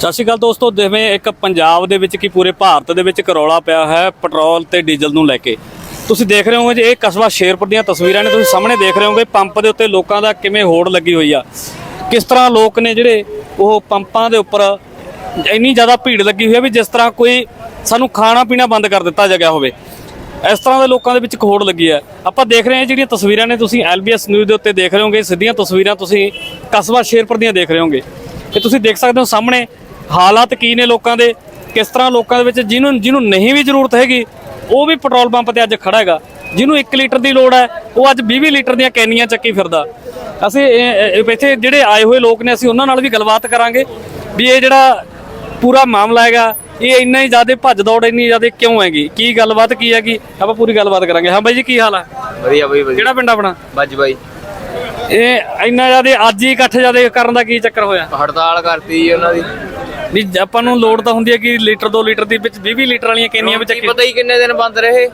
ਸਤਿ ਸ਼੍ਰੀ ਅਕਾਲ ਦੋਸਤੋ, ਜਿਵੇਂ ਇੱਕ ਪੰਜਾਬ ਦੇ ਵਿੱਚ ਕੀ ਪੂਰੇ ਭਾਰਤ ਦੇ ਵਿੱਚ ਕਰੌਲਾ ਪਿਆ ਹੈ ਪੈਟਰੋਲ ਤੇ ਡੀਜ਼ਲ ਨੂੰ ਲੈ ਕੇ। ਤੁਸੀਂ ਦੇਖ ਰਹੇ ਹੋਗੇ ਜੇ, ਇਹ ਕਸਬਾ ਸ਼ੇਰਪੁਰ ਦੀਆਂ ਤਸਵੀਰਾਂ ਨੇ। ਤੁਸੀਂ ਸਾਹਮਣੇ ਦੇਖ ਰਹੇ ਹੋਗੇ ਪੰਪ ਦੇ ਉੱਤੇ ਲੋਕਾਂ ਦਾ ਕਿਵੇਂ ਹੋੜ ਲੱਗੀ ਹੋਈ ਆ। ਕਿਸ ਤਰ੍ਹਾਂ ਲੋਕ ਨੇ ਜਿਹੜੇ ਉਹ ਪੰਪਾਂ ਦੇ ਉੱਪਰ ਇੰਨੀ ਜ਼ਿਆਦਾ ਭੀੜ ਲੱਗੀ ਹੋਈ ਹੈ ਵੀ ਜਿਸ ਤਰ੍ਹਾਂ ਕੋਈ ਸਾਨੂੰ ਖਾਣਾ ਪੀਣਾ ਬੰਦ ਕਰ ਦਿੱਤਾ ਜਗਿਆ ਹੋਵੇ। ਇਸ ਤਰ੍ਹਾਂ ਦੇ ਲੋਕਾਂ ਦੇ ਵਿੱਚ ਇੱਕ ਹੋੜ ਲੱਗੀ ਹੈ ਆਪਾਂ ਦੇਖ ਰਹੇ ਹਾਂ ਜਿਹੜੀਆਂ ਤਸਵੀਰਾਂ ਨੇ, ਤੁਸੀਂ ਐਲਬੀਐਸ ਨਿਊਜ਼ ਦੇ ਉੱਤੇ ਦੇਖ ਰਹੇ ਹੋਗੇ ਸਿੱਧੀਆਂ ਤਸਵੀਰਾਂ ਤੁਸੀਂ ਕਸਬਾ ਸ਼ੇਰਪੁਰ ਦੀਆਂ ਦੇਖ ਰਹੇ ਹੋਗੇ ਇਹ ਤੁਸੀਂ ਦੇਖ ਸਕਦੇ ਹੋ ਸਾਹਮਣੇ ਹਾਲਾਤ ਕੀ ਨੇ ਲੋਕਾਂ ਦੇ? ਕਿਸ ਤਰ੍ਹਾਂ ਲੋਕਾਂ ਦੇ ਵਿੱਚ ਜਿਹਨੂੰ ਜਿਹਨੂੰ ਨਹੀਂ ਵੀ ਜ਼ਰੂਰਤ ਹੈਗੀ ਉਹ ਵੀ ਪੈਟਰੋਲ ਪੰਪ ਤੇ ਅੱਜ ਖੜਾ ਹੈਗਾ। ਜਿਹਨੂੰ 1 ਲੀਟਰ ਦੀ ਲੋੜ ਹੈ ਉਹ ਅੱਜ 20 ਲੀਟਰ ਦੀਆਂ ਕੈਨੀਆਂ ਚੱਕੀ ਫਿਰਦਾ। ਅਸੀਂ ਇੱਥੇ ਜਿਹੜੇ ਆਏ ਹੋਏ ਲੋਕ ਨੇ ਅਸੀਂ ਉਹਨਾਂ ਨਾਲ ਵੀ ਗੱਲਬਾਤ ਕਰਾਂਗੇ ਵੀ ਇਹ ਜਿਹੜਾ ਪੂਰਾ ਮਾਮਲਾ ਹੈਗਾ ਇਹ ਇੰਨਾ ਹੀ ਜ਼ਿਆਦਾ ਭੱਜ ਦੌੜ ਇੰਨੀ ਜ਼ਿਆਦਾ ਕਿਉਂ ਹੈਗੀ? ਕੀ ਗੱਲਬਾਤ ਕੀ ਹੈਗੀ? ਆਪਾਂ ਪੂਰੀ ਗੱਲਬਾਤ ਕਰਾਂਗੇ। ਹਾਂ ਬਾਈ ਜੀ ਕੀ ਹਾਲ ਹੈ ਵਧੀਆ ਬਈ ਵਧੀਆ। ਕਿਹੜਾ ਪਿੰਡ ਆਪਣਾ? ਬੱਜ ਬਾਈ। ਇਹ ਇੰਨਾ ਜ਼ਿਆਦਾ ਅੱਜ ਹੀ ਇਕੱਠ ਜ਼ਿਆਦਾ ਕਰਨ ਦਾ ਕੀ ਚੱਕਰ ਹੋਇਆ? ਹੜਤਾਲ ਕਰਤੀ ਉਹਨਾਂ ਦੀ। ਵੀ ਆਪਾਂ ਨੂੰ ਲੋੜ ਤਾਂ ਹੁੰਦੀ ਹੈ ਕਿ ਲੀਟਰ 2 ਲੀਟਰ ਦੀ ਵਿੱਚ 20 ਲੀਟਰ ਵਾਲੀਆਂ ਕੈਨੀਆਂ ਵਿੱਚ ਕੀ ਪਤਾ ਹੀ ਕਿੰਨੇ ਦਿਨ ਬੰਦ ਰਹੇ।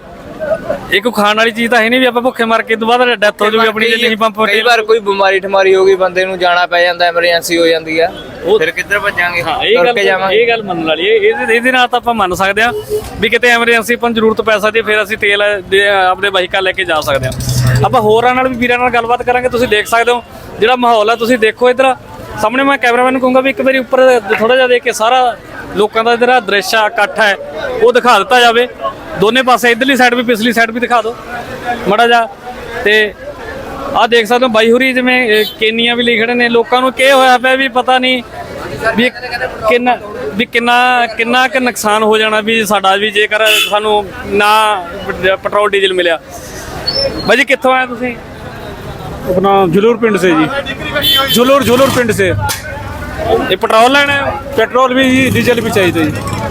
ਇਹ ਕੋਈ ਖਾਣ ਵਾਲੀ ਚੀਜ਼ ਤਾਂ ਹੈ ਨਹੀਂ ਵੀ ਆਪਾਂ ਭੁੱਖੇ ਮਰ ਕੇ ਤੋਂ ਬਾਅਦ ਡੈਥ ਹੋ ਜੂਗੀ ਆਪਣੀ ਜੇ ਨਹੀਂ ਪੰਪ ਕਈ ਵਾਰ ਕੋਈ ਬਿਮਾਰੀ ਠਮਾਰੀ ਹੋ ਗਈ ਬੰਦੇ ਨੂੰ ਜਾਣਾ ਪੈ ਜਾਂਦਾ ਐਮਰਜੈਂਸੀ ਹੋ ਜਾਂਦੀ ਆ। ਫਿਰ ਕਿੱਧਰ ਭੱਜਾਂਗੇ? ਇਹ ਗੱਲ ਇਹ ਗੱਲ ਮੰਨਣ ਵਾਲੀ ਹੈ। ਇਹਦੇ ਨਾਲ ਤਾਂ ਆਪਾਂ ਮੰਨ ਸਕਦੇ ਹਾਂ ਵੀ ਕਿਤੇ ਐਮਰਜੈਂਸੀ ਆਪਾਂ ਨੂੰ ਜ਼ਰੂਰਤ ਪੈ ਸਕਦੀ ਹੈ ਫਿਰ ਅਸੀਂ ਤੇਲ ਆਪਣੇ ਵਹੀਕਲ ਲੈ ਕੇ ਜਾ ਸਕਦੇ ਹਾਂ। ਆਪਾਂ ਹੋਰਾਂ ਨਾਲ ਵੀ ਵੀਰਾਂ ਨਾਲ ਗੱਲਬਾਤ ਕਰਾਂਗੇ ਤੁਸੀਂ ਦੇਖ ਸਕਦੇ ਹੋ ਜਿਹੜਾ ਮਾਹੌਲ ਹੈ ਤੁਸੀਂ ਦੇਖੋ ਇਧਰ। ਸਾਹਮਣੇ ਮੈਂ ਕੈਮਰਾਮੈਨ ਨੂੰ ਕਹੂੰਗਾ ਵੀ ਇੱਕ ਵਾਰੀ ਉੱਪਰ ਥੋੜਾ ਜਿਹਾ ਦੇਖ ਕੇ ਸਾਰਾ ਲੋਕਾਂ ਦਾ ਜਿਹੜਾ ਦ੍ਰਿਸ਼ ਆ, ਇਕੱਠ ਹੈ, ਉਹ ਦਿਖਾ ਦਿੱਤਾ ਜਾਵੇ। ਦੋਨੇ ਪਾਸੇ ਇਧਰਲੀ ਸਾਈਡ ਵੀ, ਪਿਛਲੀ ਸਾਈਡ ਵੀ ਦਿਖਾ ਦਿਓ। ਮੜਾ ਜਾ ਤੇ ਆਹ ਦੇਖ ਸਕਦੇ ਹੋ, ਬਾਈ ਹੁਰੀ ਜਿਵੇਂ ਕੇਨੀਆਂ ਵੀ ਲਈ ਖੜੇ ਨੇ। ਲੋਕਾਂ ਨੂੰ ਕੀ ਹੋਇਆ ਪਿਆ ਵੀ ਪਤਾ ਨਹੀਂ ਵੀ ਕਿੰਨਾ ਵੀ ਕਿੰਨਾ ਕਿੰਨਾ ਕੁ ਨੁਕਸਾਨ ਹੋ ਜਾਣਾ ਵੀ ਸਾਡਾ ਵੀ ਜੇਕਰ ਸਾਨੂੰ ਨਾ ਪੈਟਰੋਲ, ਡੀਜ਼ਲ ਮਿਲਿਆ। ਬਾਈ ਜੀ, ਕਿੱਥੋਂ ਆਏ ਤੁਸੀਂ? अपना झुलूर पिंड से जी झुलूर झुलूर पिंड से ਇਹ ਪੈਟਰੋਲ ਲੈਣਾ ਹੈ? पेट्रोल भी जी डीजल भी चाहिए जी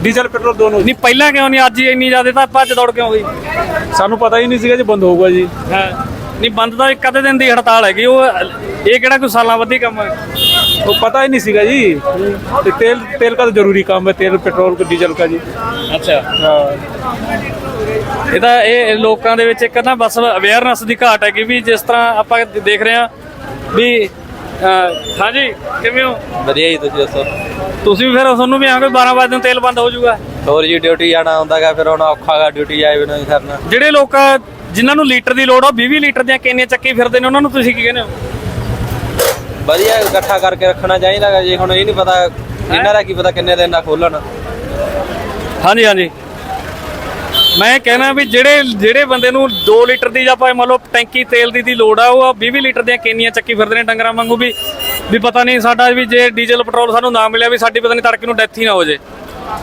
डीजल पेट्रोल दोनों जी ਨਹੀਂ ਪਹਿਲਾਂ ਕਿਉਂ ਨਹੀਂ ਅੱਜ ਹੀ ਇੰਨੀ ਜ਼ਿਆਦਾ ਤਾਂ ਭੱਜ ਦੌੜ ਕਿਉਂ ਹੋਈ ਸਾਨੂੰ ਪਤਾ ਹੀ ਨਹੀਂ ਸੀਗਾ ਜੀ ਬੰਦ ਹੋਊਗਾ ਜੀ ਹਾਂ ਨਹੀਂ ਬੰਦ ਤਾਂ ਇੱਕ ਅੱਧੇ ਦਿਨ ਦੀ ਹੜਤਾਲ ਹੈਗੀ ਉਹ ਇਹ ਕਿਹੜਾ ਕੋਈ ਸਾਲਾਂ ਵੱਧੀ ਕੰਮ ਹੈ वो पता ही नहीं सीगा जी तो तेल तेल का तो जरूरी काम है तेल पेट्रोल का डीजल का जी ਅੱਛਾ हाँ ਇਹ ਤਾਂ ਇਹ ਲੋਕਾਂ ਦੇ ਵਿੱਚ ਇੱਕ ਨਾ ਬਸ ਅਵੇਅਰਨੈਸ ਦੀ ਘਾਟ ਹੈਗੀ ਵੀ ਜਿਸ ਤਰ੍ਹਾਂ ਆਪਾਂ ਦੇਖ ਰਹੇ ਹਾਂ ਵੀ ਅਹ, ਹਾਂਜੀ ਕਿਵੇਂ ਹੋ ਵਧੀਆ ਜੀ ਤੁਸੀਂ ਦੱਸੋ ਤੁਸੀਂ ਵੀ ਫਿਰ ਤੁਹਾਨੂੰ ਵੀ ਆਂਗੇ 12 ਵਜੇ ਨੂੰ ਤੇਲ ਬੰਦ ਹੋ ਜਾਊਗਾ ਹੋਰ ਜੀ ਡਿਊਟੀ ਜਾਣਾ ਹੁੰਦਾਗਾ ਫਿਰ ਹੁਣ ਔਖਾਗਾ ਡਿਊਟੀ ਜਾਏ ਬਿਨਾਂ ਨਹੀਂ ਕਰਨਾ ਜਿਹੜੇ ਲੋਕ ਜਿਨ੍ਹਾਂ ਨੂੰ ਲੀਟਰ ਦੀ ਲੋੜ ਆ 20 ਲੀਟਰ ਦੀਆਂ ਕੇਨੀਆਂ ਚੱਕੀ ਫਿਰਦੇ ਨੇ ਉਹਨਾਂ ਨੂੰ ਤੁਸੀਂ ਕੀ ਕਹਿੰਦੇ ਹੋ ਵਧੀਆ ਇਕੱਠਾ ਕਰਕੇ ਰੱਖਣਾ ਚਾਹੀਦਾਗਾ ਜੀ। ਹੁਣ ਇਹ ਨਹੀਂ ਪਤਾ ਇਹਨਾਂ ਦਾ ਕੀ ਪਤਾ ਕਿੰਨੇ ਦਿਨ ਦਾ ਖੋਲਣ। ਹਾਂਜੀ ਹਾਂਜੀ। ਮੈਂ ਕਹਿਣਾ ਵੀ ਜਿਹੜੇ ਜਿਹੜੇ ਬੰਦੇ ਨੂੰ 2 ਲੀਟਰ ਦੀ ਜਾਂ ਭਾਵੇਂ ਮੰਨ ਲਓ ਟੈਂਕੀ ਤੇਲ ਦੀ ਦੀ ਲੋੜ ਆ ਉਹ 20 ਲੀਟਰ ਦੀਆਂ ਕੇਨੀਆਂ ਚੱਕੀ ਫਿਰਦੇ ਨੇ ਡੰਗਰਾਂ ਵਾਂਗੂ ਵੀ ਵੀ ਪਤਾ ਨਹੀਂ ਸਾਡਾ ਵੀ ਜੇ ਡੀਜ਼ਲ ਪੈਟਰੋਲ ਸਾਨੂੰ ਨਾ ਮਿਲਿਆ ਵੀ ਸਾਡੀ ਪਤਾ ਨਹੀਂ ਤੜਕੇ ਨੂੰ ਡੈਥ ਹੀ ਨਾ ਹੋ ਜੇ।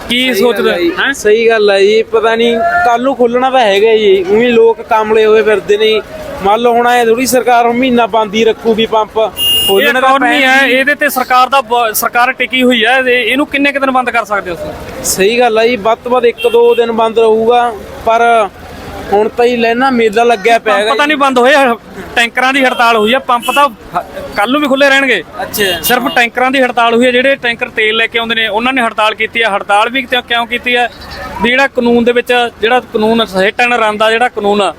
ਕੀ ਸੋਚਦੇ ਹੈ? ਸਹੀ ਗੱਲ ਹੈ ਜੀ। ਪਤਾ ਨਹੀਂ ਕੱਲ ਨੂੰ ਖੁੱਲਣਾ ਤਾਂ ਹੈਗਾ ਜੀ। ਉਵੇਂ ਲੋਕ ਕਾਮਲੇ ਹੋਏ ਫਿਰਦੇ ਨੇ ਮੰਨ ਲਓ ਹੁਣ ਐ ਥੋੜੀ ਸਰਕਾਰ ਮਹੀਨਾ ਬੰਦ ਹੀ ਰੱਖੂਗੀ ਪੰਪ। ਇਹ ਇਕਨੋਮੀ ਹੈ ਇਹਦੇ ਤੇ ਸਰਕਾਰ ਦਾ ਬ- ਸਰਕਾਰ ਟਿਕੀ ਹੋਈ ਹੈ ਇਹ- ਇਹਨੂੰ ਕਿੰਨੇ ਕੁ ਦਿਨ ਬੰਦ ਕਰ ਸਕਦੇ ਹੋ ਤੁਸੀਂ? ਸਹੀ ਗੱਲ ਹੈ ਜੀ ਵੱਧ ਤੋਂ ਵੱਧ ਇੱਕ ਦੋ ਦਿਨ ਬੰਦ ਰਹੂਗਾ ਪਰ ਹੁਣ ਤਾਂ ਹੀ ਲੈਣਾ ਮੇਲਾ ਲੱਗਿਆ ਪਿਆ ਪੰਪ ਹੈਗਾ ਤਾਂ ਨਹੀਂ ਬੰਦ ਹੋਏ ਟੈਂਕਰਾਂ ਦੀ ਹੜਤਾਲ ਹੋਈ ਹੈ ਪੰਪ ਤਾਂ ਕੱਲ ਨੂੰ ਵੀ ਖੁੱਲੇ ਰਹਿਣਗੇ। ਅੱਛਾ। ਸਿਰਫ ਟੈਂਕਰਾਂ ਦੀ ਹੜਤਾਲ ਹੋਈ ਹੈ ਜਿਹੜੇ ਟੈਂਕਰ ਤੇਲ ਲੈ ਕੇ ਆਉਂਦੇ ਨੇ ਉਹਨਾਂ ਨੇ ਹੜਤਾਲ ਕੀਤੀ ਹੈ ਹੜਤਾਲ ਵੀ ਕਿਉਂ- ਕਿਉਂ ਕੀਤੀ ਹੈ ਵੀ ਜਿਹੜਾ ਕਾਨੂੰਨ ਦੇ ਵਿੱਚ ਜਿਹੜਾ ਕਾਨੂੰਨ ਹਿੱਟ ਐਂਡ ਰਨ ਦਾ ਜਿਹੜਾ ਕਾਨੂੰਨ ਆ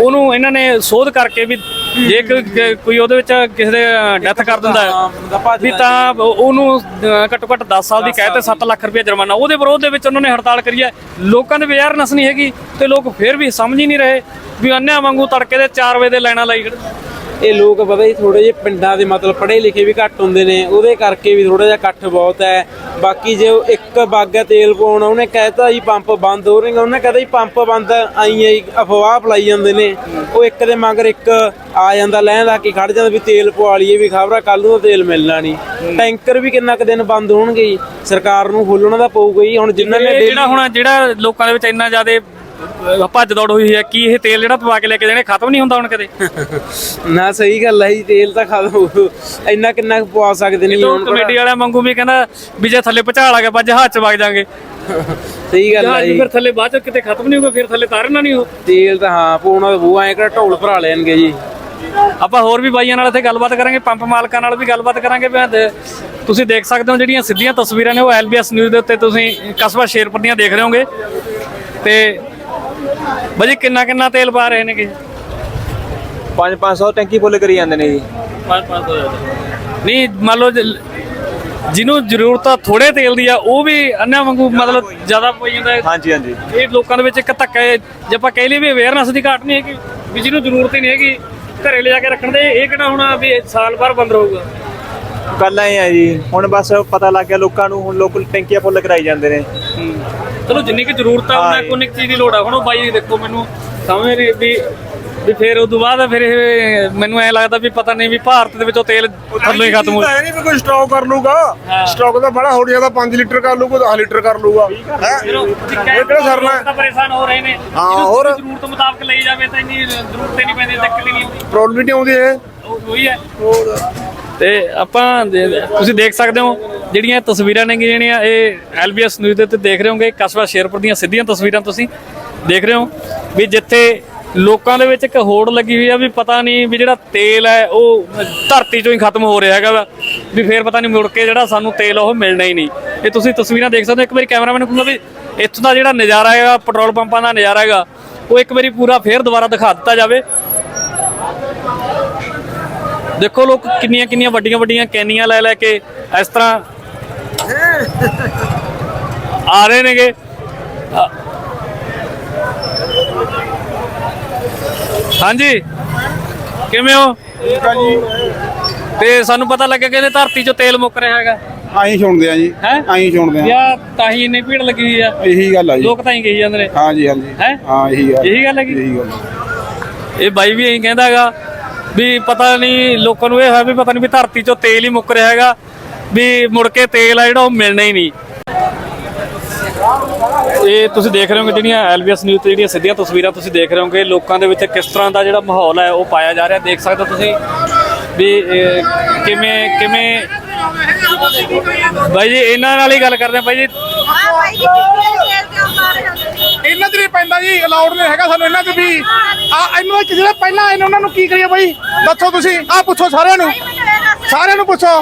ਉਹਨੂੰ ਇਹਨਾਂ ਨੇ ਸੋਧ ਕਰਕੇ ਵੀ ਜੇ ਕੋਈ- ਕੋਈ ਉਹਦੇ ਵਿੱਚ ਕਿਸੇ ਦੇ ਡੈਥ ਕਰ ਦਿੰਦਾ ਹੈ ਵੀ ਤਾਂ ਉਹਨੂੰ ਅਹ, ਘੱਟੋ ਘੱਟ 10 ਸਾਲ ਦੀ ਕੈਦ ਤੇ 7 ਲੱਖ ਰੁਪਏ ਜੁਰਮਾਨਾ ਉਹਦੇ ਵਿਰੋਧ ਦੇ ਵਿੱਚ ਉਹਨਾਂ ਨੇ ਹੜਤਾਲ ਕਰੀ ਹੈ। ਲੋਕਾਂ ਦੇ ਅਵੇਅਰਨੈਸ ਨਹੀਂ ਹੈਗੀ ਤੇ ਲੋਕ ਫਿਰ ਵੀ ਸਮਝ ਹੀ ਨਹੀਂ ਰਹੇ ਵੀ ਅੰਨਿਆਂ ਵਾਂਗੂ ਤੜਕੇ ਦੇ 4 ਵਜੇ ਦੇ ਲਾਈਨਾਂ ਲਾਈ ਖੜੇ ਇਹ ਲੋਕ ਪਤਾ ਹੀ ਥੋੜੇ ਜਿਹੇ ਪਿੰਡਾਂ ਦੇ ਮਤਲਬ ਪੜ੍ਹੇ ਲਿਖੇ ਵੀ ਘੱਟ ਹੁੰਦੇ ਨੇ ਉਹਦੇ ਕਰਕੇ ਵੀ ਥੋੜਾ ਜਿਹਾ ਇਕੱਠ ਬਹੁਤ ਹੈ। ਬਾਕੀ ਜੇ ਉਹ ਇੱਕ ਬਾਗਾ ਤੇਲ ਪਾਉਣਾ ਉਹਨੇ ਕਹਿਤਾ ਜੀ ਪੰਪ ਬੰਦ ਹੋ ਰਹੇ ਨੇ ਉਹਨੇ ਕਹਦਾ ਜੀ ਪੰਪ ਬੰਦ ਆਈ ਆਈ ਅਫਵਾਹ ਫਲਾਈ ਜਾਂਦੇ ਨੇ। ਉਹ ਇੱਕ ਦੇ ਮਗਰ ਇੱਕ ਆ ਜਾਂਦਾ ਲੈਣ ਲਾ ਕੇ ਖੜ ਜਾਂਦਾ ਵੀ ਤੇਲ ਪਵਾ ਲਈਏ ਵੀ ਖਬਰਾਂ ਕੱਲ ਨੂੰ ਤੇਲ ਮਿਲਣਾ ਨਹੀਂ। ਟੈਂਕਰ ਵੀ ਕਿੰਨਾ ਕੁ ਦਿਨ ਬੰਦ ਹੋਣਗੇ ਜੀ। ਸਰਕਾਰ ਨੂੰ ਖੋਲਣਾ ਤਾਂ ਪਊਗਾ ਜੀ ਹੁਣ ਜਿਨ੍ਹਾਂ ਨੇ ਜਿਹੜਾ ਹੁਣ ਜਿਹੜਾ ਲੋਕਾਂ ਦੇ ਵਿੱਚ ਇੰਨਾ ਜ਼ਿਆਦਾ ਭੱਜ ਦੌੜ ਹੋਈ ਹੈ ਕੀ ਇਹ ਤੇਲ ਜਿਹੜਾ ਪਵਾ ਕੇ ਲੈ ਕੇ ਦੇਣੇ ਖਤਮ ਨਹੀਂ ਹੁੰਦਾ ਹੁਣ ਕਦੇ? ਨਾ ਸਹੀ ਗੱਲ ਹੈ ਜੀ ਤੇਲ ਤਾਂ ਖਤਮ ਇੰਨਾ ਕਿੰਨਾ ਕੁ ਪਵਾ ਸਕਦੇ ਨੇ ਜੀ ਲੋਕ ਹੁਣ ਕਮੇਟੀ ਵਾਲਿਆਂ ਵਾਂਗੂ ਵੀ ਕਹਿੰਦਾ ਵੀ ਜੇ ਥੱਲੇ ਭਚਾਲ ਆ ਗਿਆ ਬੱਜ ਹੱਥ ਚ ਵਗ ਜਾਾਂਗੇ। ਸਹੀ ਗੱਲ ਹੈ ਜੀ। ਫਿਰ ਥੱਲੇ ਬਾਅਦ ਚ ਕਿਤੇ ਖਤਮ ਨਹੀਂ ਹੋਊਗਾ ਫਿਰ ਥੱਲੇ ਤਾਰਨਾ ਨਹੀਂ ਹੋ ਤੇਲ ਤਾਂ ਹਾਂ ਪੂਣਾ ਉਹ ਐਂ ਕਿਹੜਾ ਢੋਲ ਭਰਾ ਲੈਣਗੇ ਜੀ। ਆਪਾਂ ਹੋਰ ਵੀ ਬਾਈਆਂ ਨਾਲ ਇੱਥੇ ਗੱਲਬਾਤ ਕਰਾਂਗੇ ਪੰਪ ਮਾਲਕਾਂ ਨਾਲ ਵੀ ਗੱਲਬਾਤ ਕਰਾਂਗੇ ਤੁਸੀਂ ਦੇਖ ਸਕਦੇ ਹੋ ਜਿਹੜੀਆਂ ਸਿੱਧੀਆਂ ਤਸਵੀਰਾਂ ਨੇ ਉਹ ਐਲਬੀਐਸ ਨਿਊਜ਼ ਦੇ ਉੱਤੇ ਤੁਸੀਂ ਕਸਬਾ ਸ਼ੇਰਪੁਰ ਦੀਆਂ ਦੇਖ ਰਹੇ ਹੋਗੇ। ਤੇ ਬਾਜੀ ਕਿੰਨਾ ਕਿੰਨਾ ਤੇਲ ਪਾ ਰਹੇ ਨੇਗੇ? 5-500 ਟੈਂਕੀ ਫੁੱਲ ਕਰੀ ਜਾਂਦੇ ਨੇ ਜੀ। 5 5 ਨਹੀਂ ਮੰਨ ਲਓ ਜਿਹਨੂੰ ਜ਼ਰੂਰਤ ਆ ਥੋੜੇ ਤੇਲ ਦੀ ਆ ਉਹ ਵੀ ਅੰਨਿਆਂ ਵਾਂਗੂ ਮਤਲਬ ਜ਼ਿਆਦਾ ਪਈ ਜਾਂਦਾ ਹਾਂਜੀ ਹਾਂਜੀ। ਇਹ ਲੋਕਾਂ ਦੇ ਵਿੱਚ ਇੱਕ ਧੱਕਾ ਹੈ। ਜੇ ਆਪਾਂ ਕਹਿ ਲਈਏ ਵੀ ਅਵੇਅਰਨੈਸ ਦੀ ਘਾਟ ਨਹੀਂ ਹੈਗੀ ਵੀ ਜਿਹਨੂੰ ਜ਼ਰੂਰਤ ਹੀ ਨਹੀਂ ਹੈਗੀ ਘਰੇ ਲਿਜਾ ਕੇ ਰੱਖਣ ਦੇ ਇਹ ਕਿਹੜਾ ਹੁਣ ਵੀ ਸਾਲ ਭਰ ਬੰਦ ਰਹੂਗਾ? ਗੱਲ ਐ ਆ ਜੀ। ਹੁਣ ਬਸ ਪਤਾ ਲੱਗ ਗਿਆ ਲੋਕਾਂ ਨੂੰ ਹੁਣ ਲੋਕ ਟੈਂਕੀਆਂ ਫੁੱਲ ਕਰਾਈ ਜਾਂਦੇ ਨੇ। ਚਲੋ ਜਿੰਨੀ ਕਿ ਜ਼ਰੂਰਤ ਆ ਉਹਨਾਂ ਕੋਲ ਇੱਕ ਚੀਜ਼ ਦੀ ਲੋੜ ਆ। ਹੁਣ ਉਹ ਬਾਈ ਦੇਖੋ ਮੈਨੂੰ ਸਮਝ ਨਹੀਂ ਵੀ ਵੀ ਫਿਰ ਉਸ ਤੋਂ ਬਾਅਦ ਫਿਰ ਇਹ ਮੈਨੂੰ ਐ ਲੱਗਦਾ ਵੀ ਪਤਾ ਨਹੀਂ ਵੀ ਭਾਰਤ ਦੇ ਵਿੱਚੋਂ ਤੇਲ ਥੱਲੇ ਹੀ ਖਤਮ ਹੋ ਹੈ ਨਹੀਂ ਵੀ ਕੋਈ ਸਟਾਕ ਕਰ ਲੂਗਾ। ਸਟਾਕ ਤਾਂ ਬੜਾ ਹੋ ਜਾਂਦਾ 5 ਲੀਟਰ ਕਰ ਲੂਗਾ 10 ਲੀਟਰ ਕਰ ਲੂਗਾ। ਹੈ? ਇਹ ਕਿਹੜਾ ਸਰਨਾ ਹੈ? ਤਾਂ ਪਰੇਸ਼ਾਨ ਹੋ ਰਹੇ ਨੇ। ਹਾਂ, ਹੋਰ? ਜ਼ਰੂਰਤ ਮੁਤਾਬਕ ਲਈ ਜਾਵੇ ਤਾਂ ਇੰਨੀ ਜ਼ਰੂਰਤ ਹੀ ਨਹੀਂ ਪੈਂਦੀ ਦਿੱਕਤ ਹੀ ਨਹੀਂ ਆਉਂਦੀ। ਪ੍ਰੋਬਲਮ ਹੀ ਨਹੀਂ ਆਉਂਦੀ ਇਹ ਉਹ ਹੈ। ਤੇ ਆਪਾਂ ਤੁਸੀਂ ਦੇਖ ਸਕਦੇ ਹੋ ਜਿਹੜੀਆਂ ਤਸਵੀਰਾਂ ਨੇ ਜਿਹੜੀਆਂ ਇਹ ਐਲਬੀਐਸ ਨਿਊਜ਼ ਦੇ ਉੱਤੇ ਦੇਖ ਰਹੇ ਹੋਗੇ, ਕਸਬਾ ਸ਼ੇਰਪੁਰ ਦੀਆਂ ਸਿੱਧੀਆਂ ਤਸਵੀਰਾਂ ਤੁਸੀਂ ਦੇਖ ਰਹੇ ਹੋ ਵੀ ਜਿੱਥੇ ਲੋਕਾਂ ਦੇ ਵਿੱਚ ਇੱਕ ਹੋੜ ਲੱਗੀ ਹੋਈ ਆ ਵੀ ਪਤਾ ਨਹੀਂ ਵੀ ਜਿਹੜਾ ਤੇਲ ਹੈ ਉਹ ਧਰਤੀ ਚੋਂ ਹੀ ਖਤਮ ਹੋ ਰਿਹਾ ਹੈਗਾ ਵਾ, ਵੀ ਫੇਰ ਪਤਾ ਨਹੀਂ ਮੁੜ ਕੇ ਜਿਹੜਾ ਸਾਨੂੰ ਤੇਲ ਉਹ ਮਿਲਣਾ ਹੀ ਨਹੀਂ। ਇਹ ਤੁਸੀਂ ਤਸਵੀਰਾਂ ਦੇਖ ਸਕਦੇ ਹੋ, ਇੱਕ ਵਾਰੀ ਕੈਮਰਾਮੈਨ ਨੂੰ ਕਹੂੰਗਾ ਵੀ ਇੱਥੋਂ ਦਾ ਜਿਹੜਾ ਨਜ਼ਾਰਾ ਹੈਗਾ, ਪੈਟਰੋਲ ਪੰਪਾਂ ਦਾ ਨਜ਼ਾਰਾ ਹੈਗਾ, ਉਹ ਇੱਕ ਵਾਰੀ ਪੂਰਾ ਫੇਰ ਦੁਬਾਰਾ ਦਿਖਾ ਦਿੱਤਾ ਜਾਵੇ। ਦੇਖੋ ਲੋਕ ਕਿੰਨੀਆਂ ਕਿੰਨੀਆਂ ਵੱਡੀਆਂ ਵੱਡੀਆਂ ਕੈਨੀਆਂ ਲੈ ਲੈ ਕੇ ਇਸ ਤਰ੍ਹਾਂ ਆ ਰਹੇ ਨੇਗੇ। ਹਾਂਜੀ। ਕਿਵੇਂ ਹੋ? ਤੇ ਸਾਨੂੰ ਪਤਾ ਲੱਗਿਆ ਕਿ ਇਹਨੇ ਧਰਤੀ 'ਚੋਂ ਤੇਲ ਮੁੱਕ ਰਿਹਾ ਹੈਗਾ। ਆਈ ਸੁਣਦੇ ਆ ਜੀ। ਹੈ? ਆਈ ਸੁਣਦੇ ਆ ਯਾ ਤਾਂ ਹੀ ਇੰਨੀ ਭੀੜ ਲੱਗੀ ਹੋਈ ਆ। ਇਹੀ ਗੱਲ ਆ ਜੀ। ਲੋਕ ਤਾਂ ਹੀ ਕਹੀ ਜਾਂਦੇ ਨੇ। ਹਾਂ ਜੀ ਹਾਂ? ਜੀ ਹੈਂ? ਹਾਂ ਇਹੀ ਗੱਲ ਇਹੀ ਗੱਲ ਹੈਗੀ ਇਹ ਬਾਈ ਵੀ ਇਹੀ ਕਹਿੰਦਾ ਹੈਗਾ ਵੀ ਪਤਾ ਨਹੀਂ ਲੋਕਾਂ ਨੂੰ ਇਹ ਹੋਇਆ ਵੀ ਪਤਾ ਨਹੀਂ ਵੀ ਧਰਤੀ 'ਚੋਂ ਤੇਲ ਹੀ ਮੁੱਕ ਰਿਹਾ ਹੈਗਾ, ਵੀ ਮੁੜ ਕੇ ਤੇਲ ਆ ਜਿਹੜਾ ਉਹ ਮਿਲਣਾ ਹੀ ਨਹੀਂ। ਇਹ ਤੁਸੀਂ ਦੇਖ ਰਹੇ ਹੋਗੇ ਜਿਹੜੀਆਂ ਐਲਬੀਐਸ ਨਿਊਜ਼ ਤੇ ਜਿਹੜੀਆਂ ਸਿੱਧੀਆਂ ਤਸਵੀਰਾਂ ਤੁਸੀਂ ਦੇਖ ਰਹੇ ਹੋਗੇ, ਲੋਕਾਂ ਦੇ ਵਿੱਚ ਕਿਸ ਤਰ੍ਹਾਂ ਦਾ ਜਿਹੜਾ ਮਾਹੌਲ ਹੈ ਉਹ ਪਾਇਆ ਜਾ ਰਿਹਾ। ਦੇਖ ਸਕਦੇ ਹੋ ਤੁਸੀਂ ਵੀ ਕਿਵੇਂ ਕਿਵੇਂ ਬਾਈ ਜੀ, ਇਹਨਾਂ ਨਾਲ ਹੀ ਗੱਲ ਕਰਦੇ ਆ ਬਾਈ ਜੀ। ਹਾਂ ਭਾਈ ਜੀ ਕਿੱਥੇ ਤੇਲ ਕਿਉਂ ਮਾਰੇ ਹੁੰਦੇ ਇਹਨਾਂ ਚ ਨਹੀਂ ਪੈਂਦਾ ਜੀ ਅਲਾਉਡ ਨਹੀਂ ਹੈਗਾ ਸਾਨੂੰ ਇਹਨਾਂ ਚ ਵੀ। ਆ ਇਹਨਾਂ ਵਿੱਚ ਜਿਹੜੇ ਪਹਿਲਾਂ ਆਏ ਨੇ ਉਹਨਾਂ ਨੂੰ ਕੀ ਕਰੀਏ ਬਾਈ? ਦੱਸੋ ਤੁਸੀਂ ਆ ਪੁੱਛੋ ਸਾਰਿਆਂ ਨੂੰ। ਸਾਰਿਆਂ ਨੂੰ ਪੁੱਛੋ।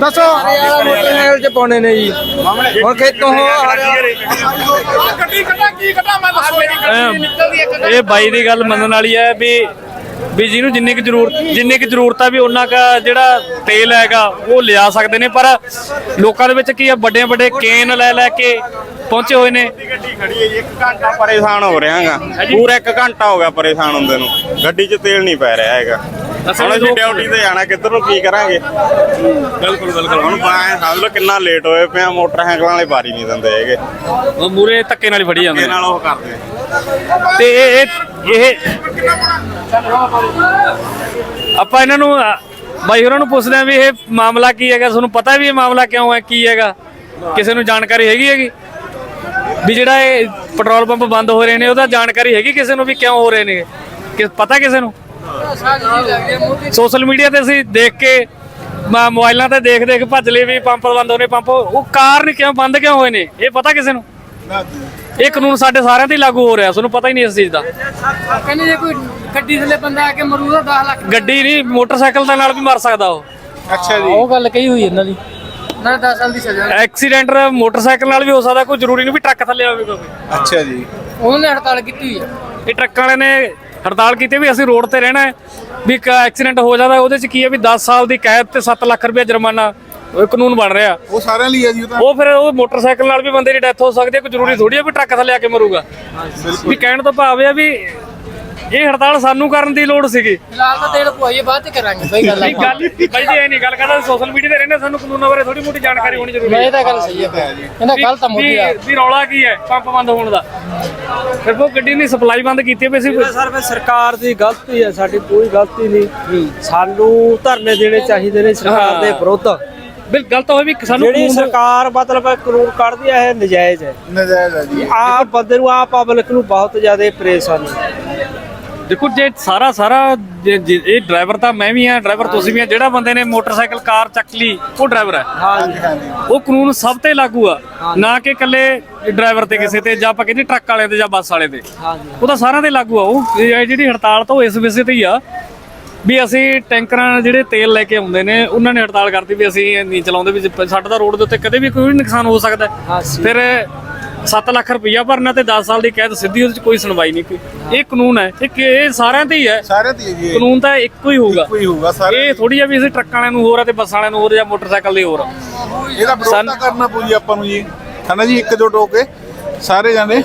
ਦੱਸੋ। ਮੋਟਰਸਾਈਕਲ ਚ ਪਾਉਣੇ ਨੇ ਜੀ ਹੁਣ ਖੇਤੋਂ ਹੋ ਗੱਡੀ ਕੱਢਾ ਕੀ ਕੱਢਾ ਮੈਂ ਦੱਸੋ। ਅਮ ਇਹ ਬਾਈ ਦੀ ਗੱਲ ਮੰਨਣ ਵਾਲੀ ਹੈ ਵੀ ਵੀ ਜਿਹਨੂੰ ਜਿੰਨੀ ਕੁ ਜ਼ਰੂਰਤ ਜਿੰਨੀ ਕੁ ਜ਼ਰੂਰਤ ਆ ਵੀ ਉਹਨਾਂ ਦਾ ਜਿਹੜਾ ਤੇਲ ਹੈਗਾ ਉਹ ਲਿਆ ਸਕਦੇ ਨੇ। ਪਰ ਲੋਕਾਂ ਦੇ ਵਿੱਚ ਕੀ ਆ ਵੱਡੇ ਵੱਡੇ ਕੇਨ ਲੈ ਲੈ ਕੇ ਪਹੁੰਚੇ ਹੋਏ ਨੇ। ਗੱਡੀ ਖੜੀ ਹੈ ਜੀ, ਇੱਕ ਘੰਟਾ ਪਰੇਸ਼ਾਨ ਹੋ ਰਿਹਾਗਾ ਪੂਰਾ ਇੱਕ ਘੰਟਾ ਹੋ ਗਿਆ ਪਰੇਸ਼ਾਨ ਹੁੰਦੇ ਨੂੰ। ਗੱਡੀ 'ਚ ਤੇਲ ਨਹੀਂ ਪੈ ਰਿਹਾ ਹੈਗਾ। ਹੁਣ ਅਸੀਂ ਡਿਊਟੀ ਤੇ ਜਾਣਾ ਕਿੱਧਰ ਨੂੰ ਕੀ ਕਰਾਂਗੇ? ਬਿਲਕੁਲ ਬਿਲਕੁਲ। ਹੁਣ ਬਾਏ ਸਮਝ ਲਓ ਕਿੰਨਾ ਲੇਟ ਹੋਏ ਪਿਆ ਮੋਟਰਸਾਈਕਲਾਂ ਵਾਲੇ ਬਾਰੀ ਨਹੀਂ ਦਿੰਦੇ ਹੈਗੇ। ਉਹ ਮੂਰੇ ਧੱਕੇ ਨਾਲ ਹੀ ਫੜੀ ਜਾਂਦੇ ਨਾਲ ਉਹ ਕਰਦੇ ਤੇ ਇਹ ਇਹ ਆਪਾਂ ਇਹਨਾਂ ਨੂੰ ਬਾਈ ਹੋਰਾਂ ਨੂੰ ਪੁੱਛਦੇ ਆ ਵੀ ਇਹ ਮਾਮਲਾ ਕੀ ਹੈਗਾ? ਤੁਹਾਨੂੰ ਪਤਾ ਵੀ ਇਹ ਮਾਮਲਾ ਕਿਉਂ ਹੈ ਕੀ ਹੈਗਾ? ਕਿਸੇ ਨੂੰ ਜਾਣਕਾਰੀ ਹੈਗੀ ਹੈਗੀ? ਵੀ ਜਿਹੜਾ ਇਹ ਪੈਟਰੋਲ ਪੰਪ ਬੰਦ ਹੋ ਰਹੇ ਨੇ ਉਹਦਾ ਜਾਣਕਾਰੀ ਹੈਗੀ ਕਿਸੇ ਨੂੰ ਵੀ ਕਿਉਂ ਹੋ ਰਹੇ ਨੇ? ਕਿ ਪਤਾ ਕਿਸੇ ਨੂੰ? ਸੋਸ਼ਲ ਮੀਡੀਆ ਤੇ ਅਸੀਂ ਦੇਖ ਕੇ ਮ- ਮੋਬਾਈਲਾਂ ਤੇ ਦੇਖ ਦੇਖ ਭੱਜ ਲਏ ਵੀ ਪੰਪ ਬੰਦ ਹੋ ਰਹੇ ਪੰਪ ਉਹ ਕਾਰਨ ਕਿਉਂ ਬੰਦ ਕਿਉਂ ਹੋਏ ਨੇ? ਇਹ ਪਤਾ ਕਿਸੇ ਨੂੰ? ਇਹ ਕਾਨੂੰਨ ਸਾਡੇ ਸਾਰਿਆਂ ਤੇ ਲਾਗੂ ਹੋ ਰਿਹਾ ਤੁਹਾਨੂੰ ਪਤਾ ਹੀ ਨਹੀਂ ਇਸ ਚੀਜ਼ ਦਾ। ਕਹਿੰਦੇ ਜੇ ਕੋਈ ਗੱਡੀ ਥੱਲੇ ਬੰਦਾ ਆ ਕੇ ਮਰੂਦਾ 10 ਲੱਖ ਗੱਡੀ ਨਹੀਂ ਮੋਟਰਸਾਈਕਲ ਦੇ ਨਾਲ ਵੀ ਮਰ ਸਕਦਾ ਉਹ। ਉਹ ਗੱਲ ਕਹੀ ਹੋਈ ਇਹਨਾਂ ਦੀ। ਨਾ 10 ਸਾਲ ਦੀ ਸਜ਼ਾ। ਐਕਸੀਡੈਂਟ ਮੋਟਰਸਾਈਕਲ ਨਾਲ ਵੀ ਹੋ ਸਕਦਾ ਕੋਈ ਜ਼ਰੂਰੀ ਨਹੀਂ ਵੀ ਟਰੱਕ ਥੱਲੇ ਆਵੇ ਕੋਈ। ਅੱਛਾ ਜੀ। ਉਹਨੇ ਹੜਤਾਲ ਕੀਤੀ ਹੋਈ ਹੈ ਇਹ ਟਰੱਕਾਂ ਵਾਲੇ ਨੇ ਹੜਤਾਲ ਕੀਤੀ ਵੀ ਅਸੀਂ ਰੋਡ ਤੇ ਰਹਿਣਾ ਹੈ ਵੀ ਇੱਕ ਐਕਸੀਡੈਂਟ ਹੋ ਜਾਂਦਾ ਉਹਦੇ ਚ ਕੀ ਹੈ ਵੀ 10 ਸਾਲ ਦੀ ਕੈਦ ਤੇ 7 ਲੱਖ ਰੁਪਏ ਜੁਰਮਾਨਾ ਉਹ ਕਾਨੂੰਨ ਬਣ ਰਿਹਾ। ਉਹ ਸਾਰਿਆਂ ਲਈ ਹੈ ਜੀ ਉਹ ਤਾਂ। ਉਹ ਫਿਰ ਉਹ ਮੋਟਰਸਾਈਕਲ ਨਾਲ ਵੀ ਬੰਦੇ ਦੀ ਡੈਥ ਹੋ ਸਕਦੀ ਹੈ ਕੋਈ ਜ਼ਰੂਰੀ ਥੋੜੀ ਹੈ ਵੀ ਟਰੱਕ ਥੱਲੇ ਆ ਕੇ ਮਰੂਗਾ। ਵੀ ਕਹਿਣ ਤੋਂ ਭਾਵ ਇਹ ਆ ਵੀ ਇਹ ਹੜਤਾਲ ਸਾਨੂੰ ਕਰਨ ਦੀ ਲੋੜ ਸੀਗੀ। ਫਿਲਹਾਲ ਤਾਂ ਤੇਲ ਪਵਾਈਏ ਬਾਅਦ ਚ ਕਰਾਂਗੇ ਸਹੀ ਗੱਲ ਨਹੀਂ ਹੈ ਗੱਲ ਬਾਈ ਜੀ ਇਹ ਨਹੀਂ ਗੱਲ ਕਰਦਾ ਸੋਸ਼ਲ ਮੀਡੀਆ ਤੇ ਰਹਿੰਦੇ ਸਾਨੂੰ ਕਾਨੂੰਨਾਂ ਬਾਰੇ ਥੋੜੀ ਮੋਟੀ ਜਾਣਕਾਰੀ ਹੋਣੀ ਜ਼ਰੂਰੀ ਹੈ। ਇਹ ਤਾਂ ਗੱਲ ਸਹੀ ਹੈ ਇਹਦਾ ਗੱਲ ਤਾਂ ਮੋਦੀ ਆ ਵੀ- ਰੌਲਾ ਕੀ ਹੈ ਪੰਪ ਬੰਦ ਹੋਣ ਦਾ? ਫਿਰ ਉਹ ਗੱਡੀ ਦੀ ਸਪਲਾਈ ਬੰਦ ਕੀਤੀ ਵੀ ਅਸੀਂ ਸਰ ਫਿਰ ਸਰਕਾਰ ਦੀ ਗਲਤੀ ਹੈ ਸਾਡੀ ਕੋਈ ਗਲਤੀ ਨਹੀਂ। ਸਾਨੂੰ ਧਰਨੇ ਦੇਣੇ ਚਾਹੀਦੇ ਨੇ ਸਰਕਾਰ ਦੇ ਵਿਰੁੱਧ। ਬਿਲ ਗਲਤ ਹੋਵੇ ਵੀ ਸਾਨੂੰ ਜਿਹੜੀ ਸਰਕਾਰ ਮਤਲਬ ਕਾਨੂੰਨ ਕੱਢਦੀ ਹੈ ਇਹ ਨਜਾਇਜ਼ ਹੈ। ਨਜਾਇਜ਼ ਹੈ ਜੀ। ਆਪ ਬੰਦੇ ਨੂੰ ਆਪ ਪਬਲਿਕ ਨੂੰ ਬਹੁਤ ਜ਼ਿਆਦਾ ਪਰੇਸ਼ਾਨੀ ਦੇਖੋ ਜੇ ਸਾਰਾ ਸਾਰਾ ਜੇ- ਜੇ- ਇਹ ਡਰਾਈਵਰ ਤਾਂ ਮੈਂ ਵੀ ਆ ਡਰਾਈਵਰ ਤੁਸੀਂ ਵੀ ਆ ਜਿਹੜਾ ਬੰਦੇ ਨੇ ਮੋਟਰਸਾਈਕਲ ਕਾਰ ਚੱਕ ਲਈ ਉਹ ਡਰਾਈਵਰ ਹੈ ਹਾਂਜੀ ਉਹ ਕਾਨੂੰਨ ਸਭ ਤੇ ਲਾਗੂ ਆ ਨਾ ਕਿ ਇਕੱਲੇ ਡਰਾਈਵਰ ਤੇ ਕਿਸੇ ਤੇ ਜਾਂ ਆਪਾਂ ਕਹਿੰਦੇ ਟਰੱਕ ਵਾਲੇ ਤੇ ਜਾਂ ਬੱਸ ਵਾਲੇ ਤੇ। ਹਾਂਜੀ। ਉਹ ਤਾਂ ਸਾਰਿਆਂ ਤੇ ਲਾਗੂ ਆ ਉਹ ਇਹ ਜਿਹੜੀ ਹੜਤਾਲ ਤਾਂ ਉਹ ਇਸ ਵਿਸ਼ੇ ਤੇ ਹੀ ਆ ਵੀ ਅਸੀਂ ਟੈਂਕਰਾਂ ਜਿਹੜੇ ਤੇਲ ਲੈ ਕੇ ਆਉਂਦੇ ਨੇ ਉਹਨਾਂ ਨੇ ਹੜਤਾਲ ਕਰਤੀ ਵੀ ਅਸੀਂ ਇਹ ਨਹੀਂ ਚਲਾਉਂਦੇ ਵੀ ਜੇ ਸਾਡਾ ਤਾਂ ਰੋਡ ਦੇ ਉੱਤੇ ਕਦੇ ਵੀ ਕੋਈ ਵੀ ਨੁਕਸਾਨ ਹੋ ਸਕਦਾ। ਹੈ। ਫਿਰ 7 ਲੱਖ ਰੁਪਈਆ ਭਰਨਾ ਤੇ 10 ਸਾਲ ਦੀ ਕੈਦ ਸਿੱਧੀ ਉਹਦੇ ਚ ਕੋਈ ਸੁਣਵਾਈ ਨਹੀਂ ਕੋਈ। ਇਹ ਕਾਨੂੰਨ ਹੈ ਇਹ ਕਿ- ਇਹ ਸਾਰਿਆਂ ਤੇ ਹੀ ਹੈ। ਸਾਰਿਆਂ ਦੀ ਜੀ ਕਾਨੂੰਨ ਤਾਂ ਇੱਕੋ ਹੀ ਹੋਊਗਾ। ਕੋਈ ਹੋਊਗਾ ਸਾਰੇ ਇਹ ਥੋੜੀ ਜਿਹੀ ਵੀ ਅਸੀਂ ਟਰੱਕਾਂ ਵਾਲਿਆਂ ਨੂੰ ਹੋਰ ਆ ਤੇ ਬੱਸਾਂ ਵਾਲਿਆਂ ਨੂੰ ਹੋਰ ਜਾਂ ਮੋਟਰਸਾਈਕਲ ਦੇ ਹੋਰ ਆ। ਇਹਦਾ ਵਿਰੋਧਤਾ ਕਰਨਾ ਪਊ ਜੀ ਆਪਾਂ ਨੂੰ ਜੀ। ਹਨਾ ਜੀ ਇੱਕ ਜੁਟ ਹੋ ਕੇ ਸਾਰੇ ਜਾਣੇ।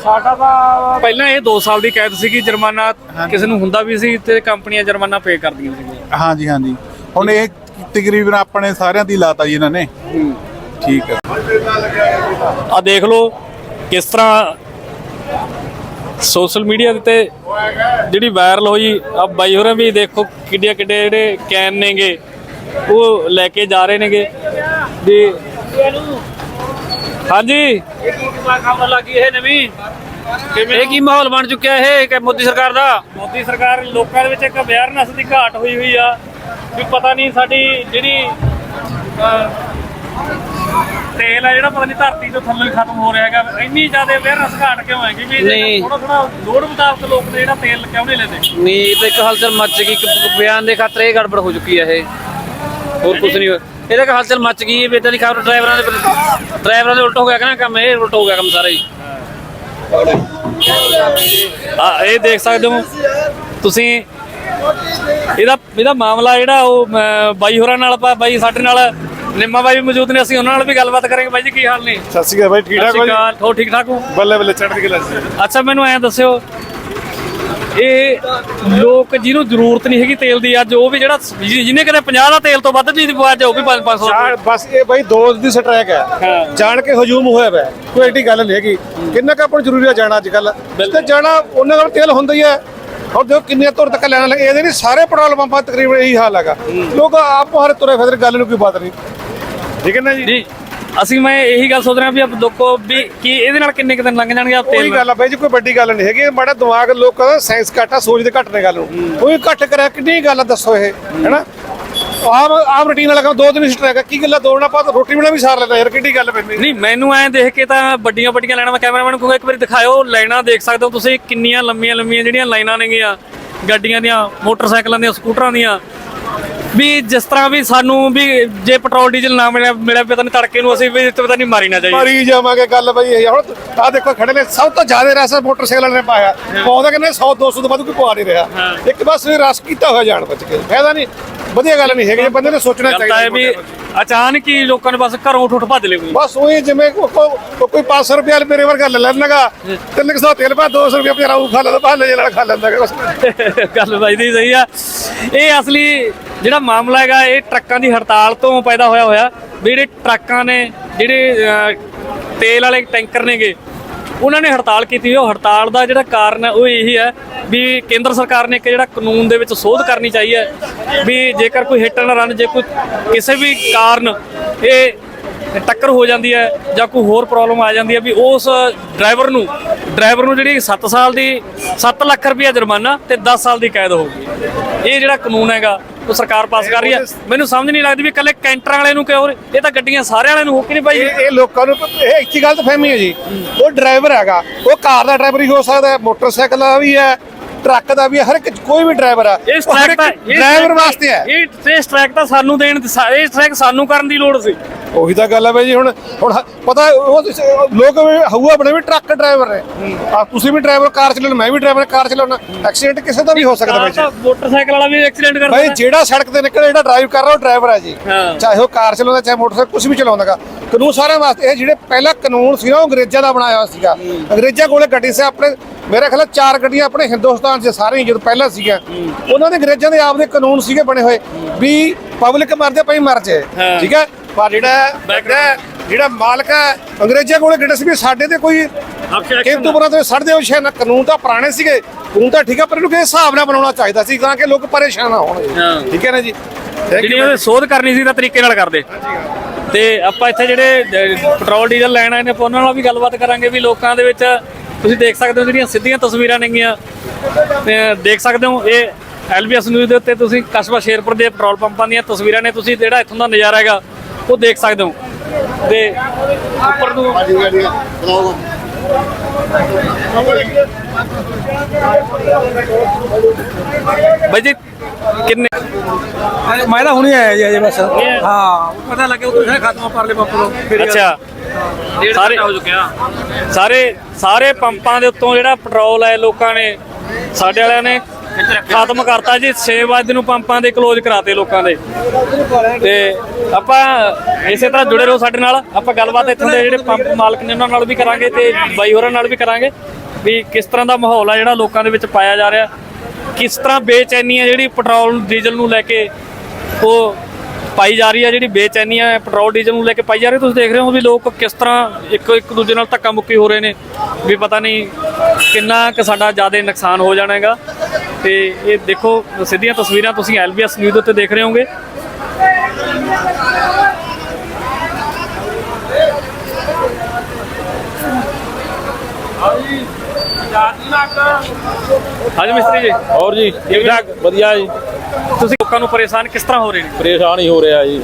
ਪਹਿਲਾਂ ਇਹ 2 ਸਾਲ ਦੀ ਕੈਦ ਸੀਗੀ ਜੁਰਮਾਨਾ ਕਿਸੇ ਨੂੰ ਹੁੰਦਾ ਵੀ ਸੀ ਤੇ ਕੰਪਨੀਆਂ ਜੁਰਮਾਨਾ ਪੇ ਕਰਦੀਆਂ ਸੀਗੀਆਂ। ਹਾਂਜੀ ਹਾਂਜੀ। ਹੁਣ ਇਹ ਤਕਰੀਬਨ ਆਪਣੇ ਸਾਰਿਆਂ ਦੀ ਲਾਤਾ ਜੀ ਇਹਨਾਂ ਨੇ। ਠੀਕ ਹੈ। ਆ ਦੇਖ ਲਓ ਕਿਸ ਤਰ੍ਹਾਂ ਸੋਸ਼ਲ ਮੀਡੀਆ ਦੇ ਤੇ ਜਿਹੜੀ ਵਾਇਰਲ ਹੋਈ ਆ ਬਾਈ ਹੋਰਾਂ ਵੀ ਦੇਖੋ ਕਿੱਡੇ ਕਿੱਡੇ ਜਿਹੜੇ ਕੈਨ ਨੇਗੇ ਉਹ ਲੈ ਕੇ ਜਾ ਰਹੇ ਨੇਗੇ। ਵੀ ਹਾਂਜੀ। ਇਹ ਕੀ ਕੰਮ ਲੱਗੀ ਇਹ ਨਵੀਂ? ਇਹ ਕੀ ਮਾਹੌਲ ਬਣ ਚੁੱਕਿਆ ਇਹ ਕਿ ਮੋਦੀ ਸਰਕਾਰ ਦਾ? ਮੋਦੀ ਸਰਕਾਰ ਲੋਕਾਂ ਦੇ ਵਿੱਚ ਇੱਕ ਅਵੇਅਰਨੈਸ ਦੀ ਘਾਟ ਹੋਈ ਹੋਈ ਆ ਵੀ ਪਤਾ ਨਹੀਂ ਸਾਡੀ ਜਿਹੜੀ ਤੇਲ ਆ ਜਿਹੜਾ ਪਤਾ ਨਹੀਂ ਧਰਤੀ ਤੋਂ ਥੱਲੇ ਖਤਮ ਹੋ ਰਿਹਾ ਹੈਗਾ। ਇੰਨੀ ਜ਼ਿਆਦਾ ਅਵੇਅਰਨੈਸ ਘਾਟ ਕਿਉਂ ਹੈਗੀ ਵੀ ਨਹੀਂ। ਥੋੜਾ ਥੋੜਾ ਲੋੜ ਮੁਤਾਬਕ ਲੋਕ ਨੇ ਜਿਹੜਾ ਤੇਲ ਕਿਉਂ ਨਹੀਂ ਲੈਂਦੇ? ਨਹੀਂ ਇਹ ਤਾਂ ਇੱਕ ਹਲਚਲ ਮੱਚ ਗਈ। ਇੱਕ ਬਿਆਨ ਦੇ ਖਾਤਰ ਇਹ ਗੜਬੜ ਹੋ ਚੁੱਕੀ ਹੈ ਇਹ। ਹੋਰ ਕੁਝ ਨਹੀਂ ਹੋਇਆ। ਇਹਦਾ ਇੱਕ ਹਲਚਲ ਮੱਚ ਗਈ ਹੈ ਬੇਟਾ ਦੀ ਖਬਰ ਡਰਾਈਵਰਾਂ ਦੇ ਡਰਾਈਵਰਾਂ ਦੇ ਉਲਟ ਹੋ ਗਿਆ ਕਿ ਨਾ ਕੰਮ? ਇਹ ਉਲਟ ਹੋ ਗਿਆ ਕੰਮ ਸਾਰਾ ਹੀ। ਆ ਇਹ ਦੇਖ ਸਕਦੇ ਹੋ। ਤੁਸੀਂ ਇਹਦਾ ਇਹਦਾ ਮਾਮਲਾ ਜਿਹੜਾ ਉਹ ਅਮ, ਬਾਈ ਹੋਰਾਂ ਨਾਲ ਆਪਾਂ ਬਾਈ ਸਾਡੇ ਨਾਲ ਨਿੰਮਾ ਬਾਈ ਵੀ ਮੌਜੂਦ ਨੇ ਅਸੀਂ ਉਹਨਾਂ ਨਾਲ ਵੀ ਗੱਲਬਾਤ ਕਰਾਂਗੇ ਬਾਈ ਜੀ ਕੀ ਹਾਲ ਨੇ? ਸਤਿ ਸ਼੍ਰੀ ਅਕਾਲ ਬਾਈ ਠੀਕ ਸਤਿ ਸ਼੍ਰੀ ਅਕਾਲ ਹੋ ਠੀਕ ਠਾਕ ਹੋ? ਬੱਲੇ ਬੱਲੇ ਚੜ੍ਹਦੀ ਕਲਾ ਅੱਛਾ ਮੈਨੂੰ ਐਂ ਦੱਸਿਓ ਇਹ ਲੋਕ ਜਿਹਨੂੰ ਜ਼ਰੂਰਤ ਨਹੀਂ ਹੈਗੀ ਤੇਲ ਦੀ ਅੱਜ ਉਹ ਵੀ ਜਿਹੜਾ ਜਿਹਨੇ ਕਦੇ 50 ਦਾ ਤੇਲ ਤੋਂ ਵੱਧ ਨਹੀਂ ਪਵਾ ਅੱਜ ਉਹ ਵੀ 500 ਜਾਣ ਬਸ ਇਹ ਬਾਈ ਦੋ ਦੀ ਸਟ੍ਰੈਕ ਹੈ। ਜਾਣ ਕੇ ਹਜੂਮ ਹੋਇਆ ਪਿਆ ਕੋਈ ਐਡੀ ਗੱਲ ਨਹੀਂ ਹੈਗੀ। ਕਿੰਨਾ ਕੁ ਆਪਾਂ ਜ਼ਰੂਰੀ ਹੈ ਜਾਣਾ ਅੱਜ ਕੱਲ ਤੇ ਜਾਣਾ ਉਹਨਾਂ ਕੋਲ ਤੇਲ ਹੁੰਦਾ ਹੀ ਹੈ। ਔਰ ਦੇਖੋ ਕਿੰਨੇ ਤੁਰ ਤੱਕ ਲੈਣ ਲੱਗੇ ਇਹਦੇ ਨਹੀਂ ਸਾਰੇ ਪੈਟਰੋਲ ਪੰਪਾਂ ਤਕਰੀਬਨ ਇਹੀ ਹਾਲ ਹੈਗਾ। ਲੋਕ ਆਪ ਹਰ ਤੁਰੇ ਫਿਰਦੇ ਗੱਲ ਨੂੰ ਕੋਈ ਬਾਤ ਨਹੀਂ। ਠੀਕ ਹੈ ਨਾ ਜੀ? ਜੀ। ਅਸੀਂ ਮੈਂ ਇਹੀ ਗੱਲ ਸੋਚ ਰਿਹਾ ਵੀ ਆਪ ਦੇਖੋ ਵੀ ਕਿ ਇਹਦੇ ਨਾਲ ਕਿੰਨੇ ਕੁ ਦਿਨ ਲੰਘ ਜਾਣਗੇ ਆਪ ਕੋਈ ਤੇਲ ਗੱਲ ਆ ਬਾਈ ਜੀ ਕੋਈ ਵੱਡੀ ਗੱਲ ਨਹੀਂ ਹੈਗੀ। ਮਾੜਾ ਦਿਮਾਗ ਲੋਕਾਂ ਦਾ ਸਾਇੰਸ ਘੱਟ ਸੋਚਦੇ ਘੱਟ ਨੇ ਗੱਲ ਨੂੰ। ਕੋਈ ਘੱਟ ਕਰਿਆ ਕਿੰਨੀ ਗੱਲ ਆ ਦੱਸੋ ਇਹ ਹੈਨਾ? ਆਮ ਆਮ ਰੁਟੀਨ ਵਾਲਾ ਕੰਮ ਦੋ ਦਿਨ ਸਟ੍ਰੈਕ ਕੀ ਗੱਲਾਂ ਦੋੜਨਾ ਪਾ ਰੋਟੀ ਬਣਾ ਵੀ ਸਾਰ ਲੈਂਦਾ ਯਾਰ ਕਿੱਡੀ ਗੱਲ ਪੈਂਦੀ ਨਹੀਂ ਮੈਨੂੰ ਐਂ ਦੇਖ ਕੇ ਤਾਂ ਵੱਡੀਆਂ ਵੱਡੀਆਂ ਲਾਈਨਾਂ ਮੈਂ ਕੈਮਰਾਮੈਨ ਨੂੰ ਕਹੂੰਗਾ ਇੱਕ ਵਾਰੀ ਦਿਖਾਇਓ ਲਾਈਨਾਂ ਦੇਖ ਸਕਦੇ ਹੋ ਤੁਸੀਂ ਕਿੰਨੀਆਂ ਲੰਮੀਆਂ ਲੰਮੀਆਂ ਜਿਹੜੀਆਂ ਲਾਈਨਾਂ ਨੇਗੀਆਂ। ਗੱਡੀਆਂ ਦੀਆਂ ਮੋਟਰਸਾਈਕਲਾਂ ਦੀਆਂ ਸਕੂਟਰਾਂ ਦੀਆਂ। ਵੀ ਜਿਸ ਤਰ੍ਹਾਂ ਵੀ ਸਾਨੂੰ ਵੀ ਜੇ ਪੈਟਰੋਲ ਡੀਜ਼ਲ ਨਾ ਮਿਲਿਆ ਮਿਲਿਆ ਪਤਾ ਨਹੀਂ ਤੜਕੇ ਨੂੰ ਅਸੀਂ ਵੀ ਪਤਾ ਨਹੀਂ ਮਾਰੀ ਨਾ ਜਾਈਏ। ਮਾਰੀ ਜਾਵਾਂਗੇ ਗੱਲ ਬਈ ਇਹ ਹੁਣ ਆ ਦੇਖੋ ਖੜੇ ਨੇ ਸਭ ਤੋਂ ਜ਼ਿਆਦਾ ਰਸ ਮੋਟਰਸਾਈਕਲ ਨੇ ਪਾਇਆ। ਪਾਉਂਦਾ ਕਿ 100 200 ਤੋਂ ਵੱਧ ਕੋਈ ਪਵਾ ਨਹੀਂ ਰਿਹਾ। ਇੱਕ ਬਸ ਰਸ ਕੀਤਾ ਹੋਇਆ ਜਾਣ ਬਚ ਕੇ। ਫਾਇਦਾ ਨਹੀਂ। ਵਧੀਆ ਗੱਲ ਨਹੀਂ ਹੈਗੀ ਬੰਦੇ ਨੇ ਸੋਚਣਾ ਗੱਲ ਤਾਂ ਚਾਹੀਦਾ ਇਹ ਵੀ ਅਚਾਨਕ ਹੀ ਲੋਕਾਂ ਨੇ ਬਸ ਘਰੋਂ ਉੱਠ ਉੱਠ ਭੱਜ ਲਏ ਕੋਈ। ਬਸ ਉਹੀ ਜਿਵੇਂ ਕੋ- ਕੋ- ਕੋ- ਕੋਈ 500 ਰੁਪਏ ਮੇਰੇ ਵਰਗਾ ਲੈ ਲੈਣਾਗਾ ਤਿੰਨ ਕੁ ਸੌ ਤੇਲ ਪਾ 200 ਰੁਪਏ ਆਪਣਾ ਰਾਊ ਖਾ ਲੈਂਦਾ ਬਾਹਰ ਜੇ ਨਾਲ ਖਾ ਲੈਂਦਾ ਗਾ ਬਸ। ਗੱਲ ਬਾਈ ਦੀ ਸਹੀ ਆ। ਇਹ ਅਸਲੀ ਜਿਹੜਾ ਮਾਮਲਾ ਹੈਗਾ, ਇਹ ਟਰੱਕਾਂ ਦੀ ਹੜਤਾਲ ਤੋਂ ਪੈਦਾ ਹੋਇਆ ਹੋਇਆ, ਵੀ ਜਿਹੜੇ ਟਰੱਕਾਂ ਨੇ, ਜਿਹੜੇ ਤੇਲ ਵਾਲੇ ਟੈਂਕਰ ਨੇਗੇ, ਉਹਨਾਂ ਨੇ ਹੜਤਾਲ ਕੀਤੀ ਹੋਈ। ਉਹ ਹੜਤਾਲ ਦਾ ਜਿਹੜਾ ਕਾਰਨ ਉਹ ਇਹੀ ਹੈ ਵੀ ਕੇਂਦਰ ਸਰਕਾਰ ਨੇ ਇੱਕ ਜਿਹੜਾ ਕਾਨੂੰਨ ਦੇ ਵਿੱਚ ਸੋਧ ਕਰਨੀ ਚਾਹੀਏ ਵੀ ਜੇਕਰ ਕੋਈ ਹਿੱਟ ਐਂਡ ਰਨ, ਜੇ ਕੋਈ ਕਿਸੇ ਵੀ ਕਾਰਨ ਇਹ ਟੱਕਰ ਹੋ ਜਾਂਦੀ ਹੈ ਜਾਂ ਕੋਈ ਹੋਰ ਪ੍ਰੋਬਲਮ ਆ ਜਾਂਦੀ ਹੈ, ਵੀ ਉਸ ਡਰਾਈਵਰ ਨੂੰ ਡਰਾਈਵਰ ਨੂੰ ਜਿਹੜੀ 7 ਸਾਲ ਦੀ 7 ਲੱਖ ਰੁਪਇਆ ਜੁਰਮਾਨਾ ਤੇ 10 ਸਾਲ ਦੀ ਕੈਦ ਹੋਊਗੀ ਇਹ ਜਿਹੜਾ ਕਾਨੂੰਨ ਹੈਗਾ ਉਹ ਸਰਕਾਰ ਪਾਸ ਕਰ ਰਹੀ ਹੈ। ਮੈਨੂੰ ਸਮਝ ਨਹੀਂ ਲੱਗਦੀ ਵੀ ਇਕੱਲੇ ਕੈਂਟਰਾਂ ਵਾਲੇ ਨੂੰ ਕਿਉਂ ਇਹ ਤਾਂ ਗੱਡੀਆਂ ਸਾਰਿਆਂ ਵਾਲਿਆਂ ਨੂੰ ਹੋ ਕੇ ਨਹੀਂ ਭਾਈ ਇਹ ਲੋਕਾਂ ਨੂੰ ਇਹ ਇੱਕ ਗਲਤ ਫਹਿਮੀ ਹੈ ਜੀ। ਉਹ ਡਰਾਈਵਰ ਹੈਗਾ। ਉਹ ਕਾਰ ਦਾ ਡਰਾਈਵਰ ਹੀ ਹੋ ਸਕਦਾ ਹੈ ਮੋਟਰਸਾਈਕਲ ਦਾ ਵੀ ਹੈ ਟਰੱਕ ਦਾ ਵੀ ਹੈ ਹਰ ਇੱਕ ਕੋਈ ਵੀ ਡਰਾਈਵਰ ਆ ਇਹ ਇੱਕ ਤਾਂ ਡਰਾਈਵਰ ਵਾਸਤੇ ਹੈ। ਇਹ ਸਟ੍ਰਾਈਕ ਤਾਂ ਸਾਨੂੰ ਦੇਣ ਇਹ ਸਟ੍ਰਾਈਕ ਸਾਨੂੰ ਕਰਨ ਦੀ ਲੋੜ ਸੀ। ਉਹੀ ਤਾਂ ਗੱਲ ਹੈ ਬਾਈ ਜੀ ਹੁਣ ਹੁਣ ਹ- ਪਤਾ ਉਹ ਤੁਸੀਂ- ਲੋਕ ਵੀ ਹਊਆ ਬਣੇ ਵੀ ਟਰੱਕ ਡਰਾਈਵਰ ਨੇ। ਆ ਤੁਸੀਂ ਵੀ ਡਰਾਈਵਰ ਕਾਰ ਚਲਾਉਣਾ ਮੈਂ ਵੀ ਡਰਾਈਵਰ ਕਾਰ ਚਲਾਉਣਾ। ਐਕਸੀਡੈਂਟ ਕਿਸੇ ਦਾ ਵੀ ਹੋ ਸਕਦਾ ਬਾਈ ਜੀ। ਤਾਂ ਮੋਟਰਸਾਈਕਲ ਵਾਲਾ ਵੀ ਐਕਸੀਡੈਂਟ ਕਰ ਭਾਈ ਜਿਹੜਾ ਸੜਕ ਤੇ ਨਿਕਲੇ ਜਿਹੜਾ ਡਰਾਈਵ ਕਰ ਰਿਹਾ ਉਹ ਡਰਾਈਵਰ ਹੈ ਜੀ। ਹਾਂ। ਚਾਹੇ ਉਹ ਕਾਰ ਚਲਾਉਂਦਾ ਚਾਹੇ ਮੋਟਰਸਾਈਕਲ ਕੁਝ ਵੀ ਚਲਾਉਂਦਾਗਾ ਕਾਨੂੰਨ ਸਾਰਿਆਂ ਵਾਸਤੇ ਇਹ ਜਿਹੜੇ ਪਹਿਲਾ ਕਾਨੂੰਨ ਸੀ ਨਾ ਉਹ ਅੰਗਰੇਜ਼ਾਂ ਦਾ ਬਣਾਇਆ ਹੋਇਆ ਸੀਗਾ। ਅੰਗਰੇਜ਼ਾਂ ਕੋਲੇ ਗੱਡੀ ਸੀ ਆਪਣੇ ਮੇਰੇ ਖਿਆਲ ਨਾਲ ਚਾਰ ਗੱਡੀਆਂ ਆਪਣੇ ਹਿੰਦੁਸਤਾਨ 'ਚ ਸਾਰੇ ਜਦੋਂ ਪਹਿਲਾਂ ਸੀਗਾ ਉਹਨਾਂ ਦੇ ਅੰਗਰੇਜ਼ਾਂ ਦੇ ਆਪਦੇ ਕਾਨੂੰਨ ਸੀਗੇ ਬਣੇ ਹੋਏ ਵੀ ਪਬਲਿਕ ਮਰਦੇ ਪਈ ਮਰ ਜੇ ਹਾਂ। ਠੀਕ ਹੈ? ਪਰ ਜਿਹੜਾ ਜਿਹੜਾ ਜਿਹੜਾ ਮਾਲਕ ਹੈ ਅੰਗਰੇਜ਼ਾਂ ਕੋਲੇ ਗੱਡੀ ਸੀ ਵੀ ਸਾਡੇ ਤੇ ਕੋਈ ਕਿੰਤੂ ਬਰਾ ਤੇ ਸੜਦੇ ਹੋ ਸ਼ੇ ਨਾ ਕਾਨੂੰਨ ਤਾਂ ਪੁਰਾਣੇ ਸੀਗੇ ਕਾਨੂੰਨ ਤਾਂ ਠੀਕ ਹੈ ਪਰ ਇਹਨੂੰ ਕਿਸੇ ਹਿਸਾਬ ਨਾਲ ਬਣਾਉਣਾ ਚਾਹੀਦਾ ਸੀ ਤਾਂ ਕਿ ਲੋਕ ਪਰੇਸ਼ਾਨ ਨਾ ਹੋਣ। ਠੀਕ ਹੈ ਨਾ ਜੀ? ਜਿਹੜੀ ਉਹਨੇ ਸੋਧ ਕਰਨੀ ਸੀ ਤਾਂ ਤਰੀਕੇ ਨਾਲ ਕਰਦੇ। ਤੇ ਆਪਾਂ ਇੱਥੇ ਜਿਹੜੇ ਪੈਟਰੋਲ ਡੀਜ਼ਲ ਲੈਣ ਆਏ ਨੇ ਉਹਨਾਂ ਨਾਲ ਵੀ ਗੱਲਬਾਤ ਕਰਾਂਗੇ ਵੀ ਲੋਕਾਂ ਦੇ ਵਿੱਚ ਤੁਸੀਂ ਦੇਖ ਸਕਦੇ ਹੋ ਜਿਹੜੀਆਂ ਸਿੱਧੀਆਂ ਤਸਵੀਰਾਂ ਨੇਗੀਆਂ। ਤੇ ਦੇਖ ਸਕਦੇ ਹੋ ਇਹ ਐਲਬੀਐਸ ਨਿਊਜ਼ ਦੇ ਉੱਤੇ ਤੁਸੀਂ ਕਸਬਾ ਸ਼ੇਰਪੁਰ ਦੇ ਪੈਟਰੋਲ ਪੰਪਾਂ ਦੀਆਂ ਤਸਵੀਰਾਂ ਨੇ। ਤੁਸੀਂ ਜਿਹੜਾ ਇੱਥੋਂ ਦਾ ਨਜ਼ਾਰਾ ਹੈਗਾ ਉਹ ਦੇਖ ਸਕਦੇ ਹੋ। ਤੇ ਉੱਪਰ ਨੂੰ ਬਾਈ ਜੀ ਕਿੰਨੇ? ਮੈਂ ਤਾਂ ਹੁਣੇ ਆਇਆ ਜੀ ਅਜੇ ਬਸ। ਹਾਂ ਪਤਾ ਲੱਗਿਆ ਉਧਰ ਖਤਮ ਪਰਲੇ ਪੰਪ ਤੋਂ ਫਿਰ ਅੱਛਾ। ਸਾਰੇ ਹੋ ਚੁੱਕਿਆ। ਸਾਰੇ ਸਾਰੇ ਪੰਪਾਂ ਦੇ ਉੱਤੋਂ ਜਿਹੜਾ ਪੈਟਰੋਲ ਹੈ ਲੋਕਾਂ ਨੇ ਸਾਡੇ ਵਾਲਿਆਂ ਨੇ ਖਤਮ ਕਰਤਾ ਜੀ 6 ਵਜੇ ਨੂੰ ਪੰਪਾਂ ਦੇ ਕਲੋਜ਼ ਕਰਾਤੇ ਲੋਕਾਂ ਦੇ। ਤੇ ਆਪਾਂ ਇਸੇ ਤਰ੍ਹਾਂ ਜੁੜੇ ਰਹੋ ਸਾਡੇ ਨਾਲ, ਆਪਾਂ ਗੱਲਬਾਤ ਇੱਥੋਂ ਦੇ ਜਿਹੜੇ ਪੰਪ ਮਾਲਕ ਨੇ, ਉਹਨਾਂ ਨਾਲ ਵੀ ਕਰਾਂਗੇ ਤੇ ਬਾਈ ਹੋਰਾਂ ਨਾਲ ਵੀ ਕਰਾਂਗੇ ਵੀ ਕਿਸ ਤਰ੍ਹਾਂ ਦਾ ਮਾਹੌਲ ਆ ਜਿਹੜਾ ਲੋਕਾਂ ਦੇ ਵਿੱਚ ਪਾਇਆ ਜਾ ਰਿਹਾ। ਕਿਸ ਤਰ੍ਹਾਂ ਬੇਚੈਨੀ ਆ ਜਿਹੜੀ ਪੈਟਰੋਲ, ਡੀਜ਼ਲ ਨੂੰ ਲੈ ਕੇ ਉਹ ਪਾਈ ਜਾ ਰਹੀ ਹੈ ਜਿਹੜੀ ਬੇਚੈਨੀ ਹੈ ਪੈਟਰੋਲ, ਡੀਜ਼ਲ ਨੂੰ ਲੈ ਕੇ ਪਾਈ ਜਾ ਰਹੀ ਤੁਸੀਂ ਦੇਖ ਰਹੇ ਹੋ ਵੀ ਲੋਕ ਕਿਸ ਤਰ੍ਹਾਂ ਇੱਕ ਇੱਕ ਦੂਜੇ ਨਾਲ ਧੱਕਾ ਮੁੱਕੀ ਹੋ ਰਹੇ ਨੇ, ਵੀ ਪਤਾ ਨਹੀਂ ਕਿੰਨਾ ਕਿ ਸਾਡਾ ਜ਼ਿਆਦਾ ਨੁਕਸਾਨ ਹੋ ਜਾਣਾ ਹੈਗਾ। ਤੇ ਇਹ ਦੇਖੋ ਸਿੱਧੀਆਂ ਤਸਵੀਰਾਂ ਤੁਸੀਂ ਐਲਬੀਐਸ ਨਿਊਜ਼ ਉੱਤੇ ਦੇਖ ਰਹੇ ਹੋਗੇ ਹਾਂਜੀ ਮਿਸਤਰੀ ਜੀ। ਹੋਰ ਜੀ ਠੀਕ ਠਾਕ? ਵਧੀਆ ਜੀ। ਤੁਸੀਂ ਲੋਕਾਂ ਨੂੰ ਪਰੇਸ਼ਾਨ ਕਿਸ ਤਰ੍ਹਾਂ ਹੋ ਰਹੇ ਨੇ? ਪਰੇਸ਼ਾਨ ਹੀ ਹੋ ਰਿਹਾ ਜੀ।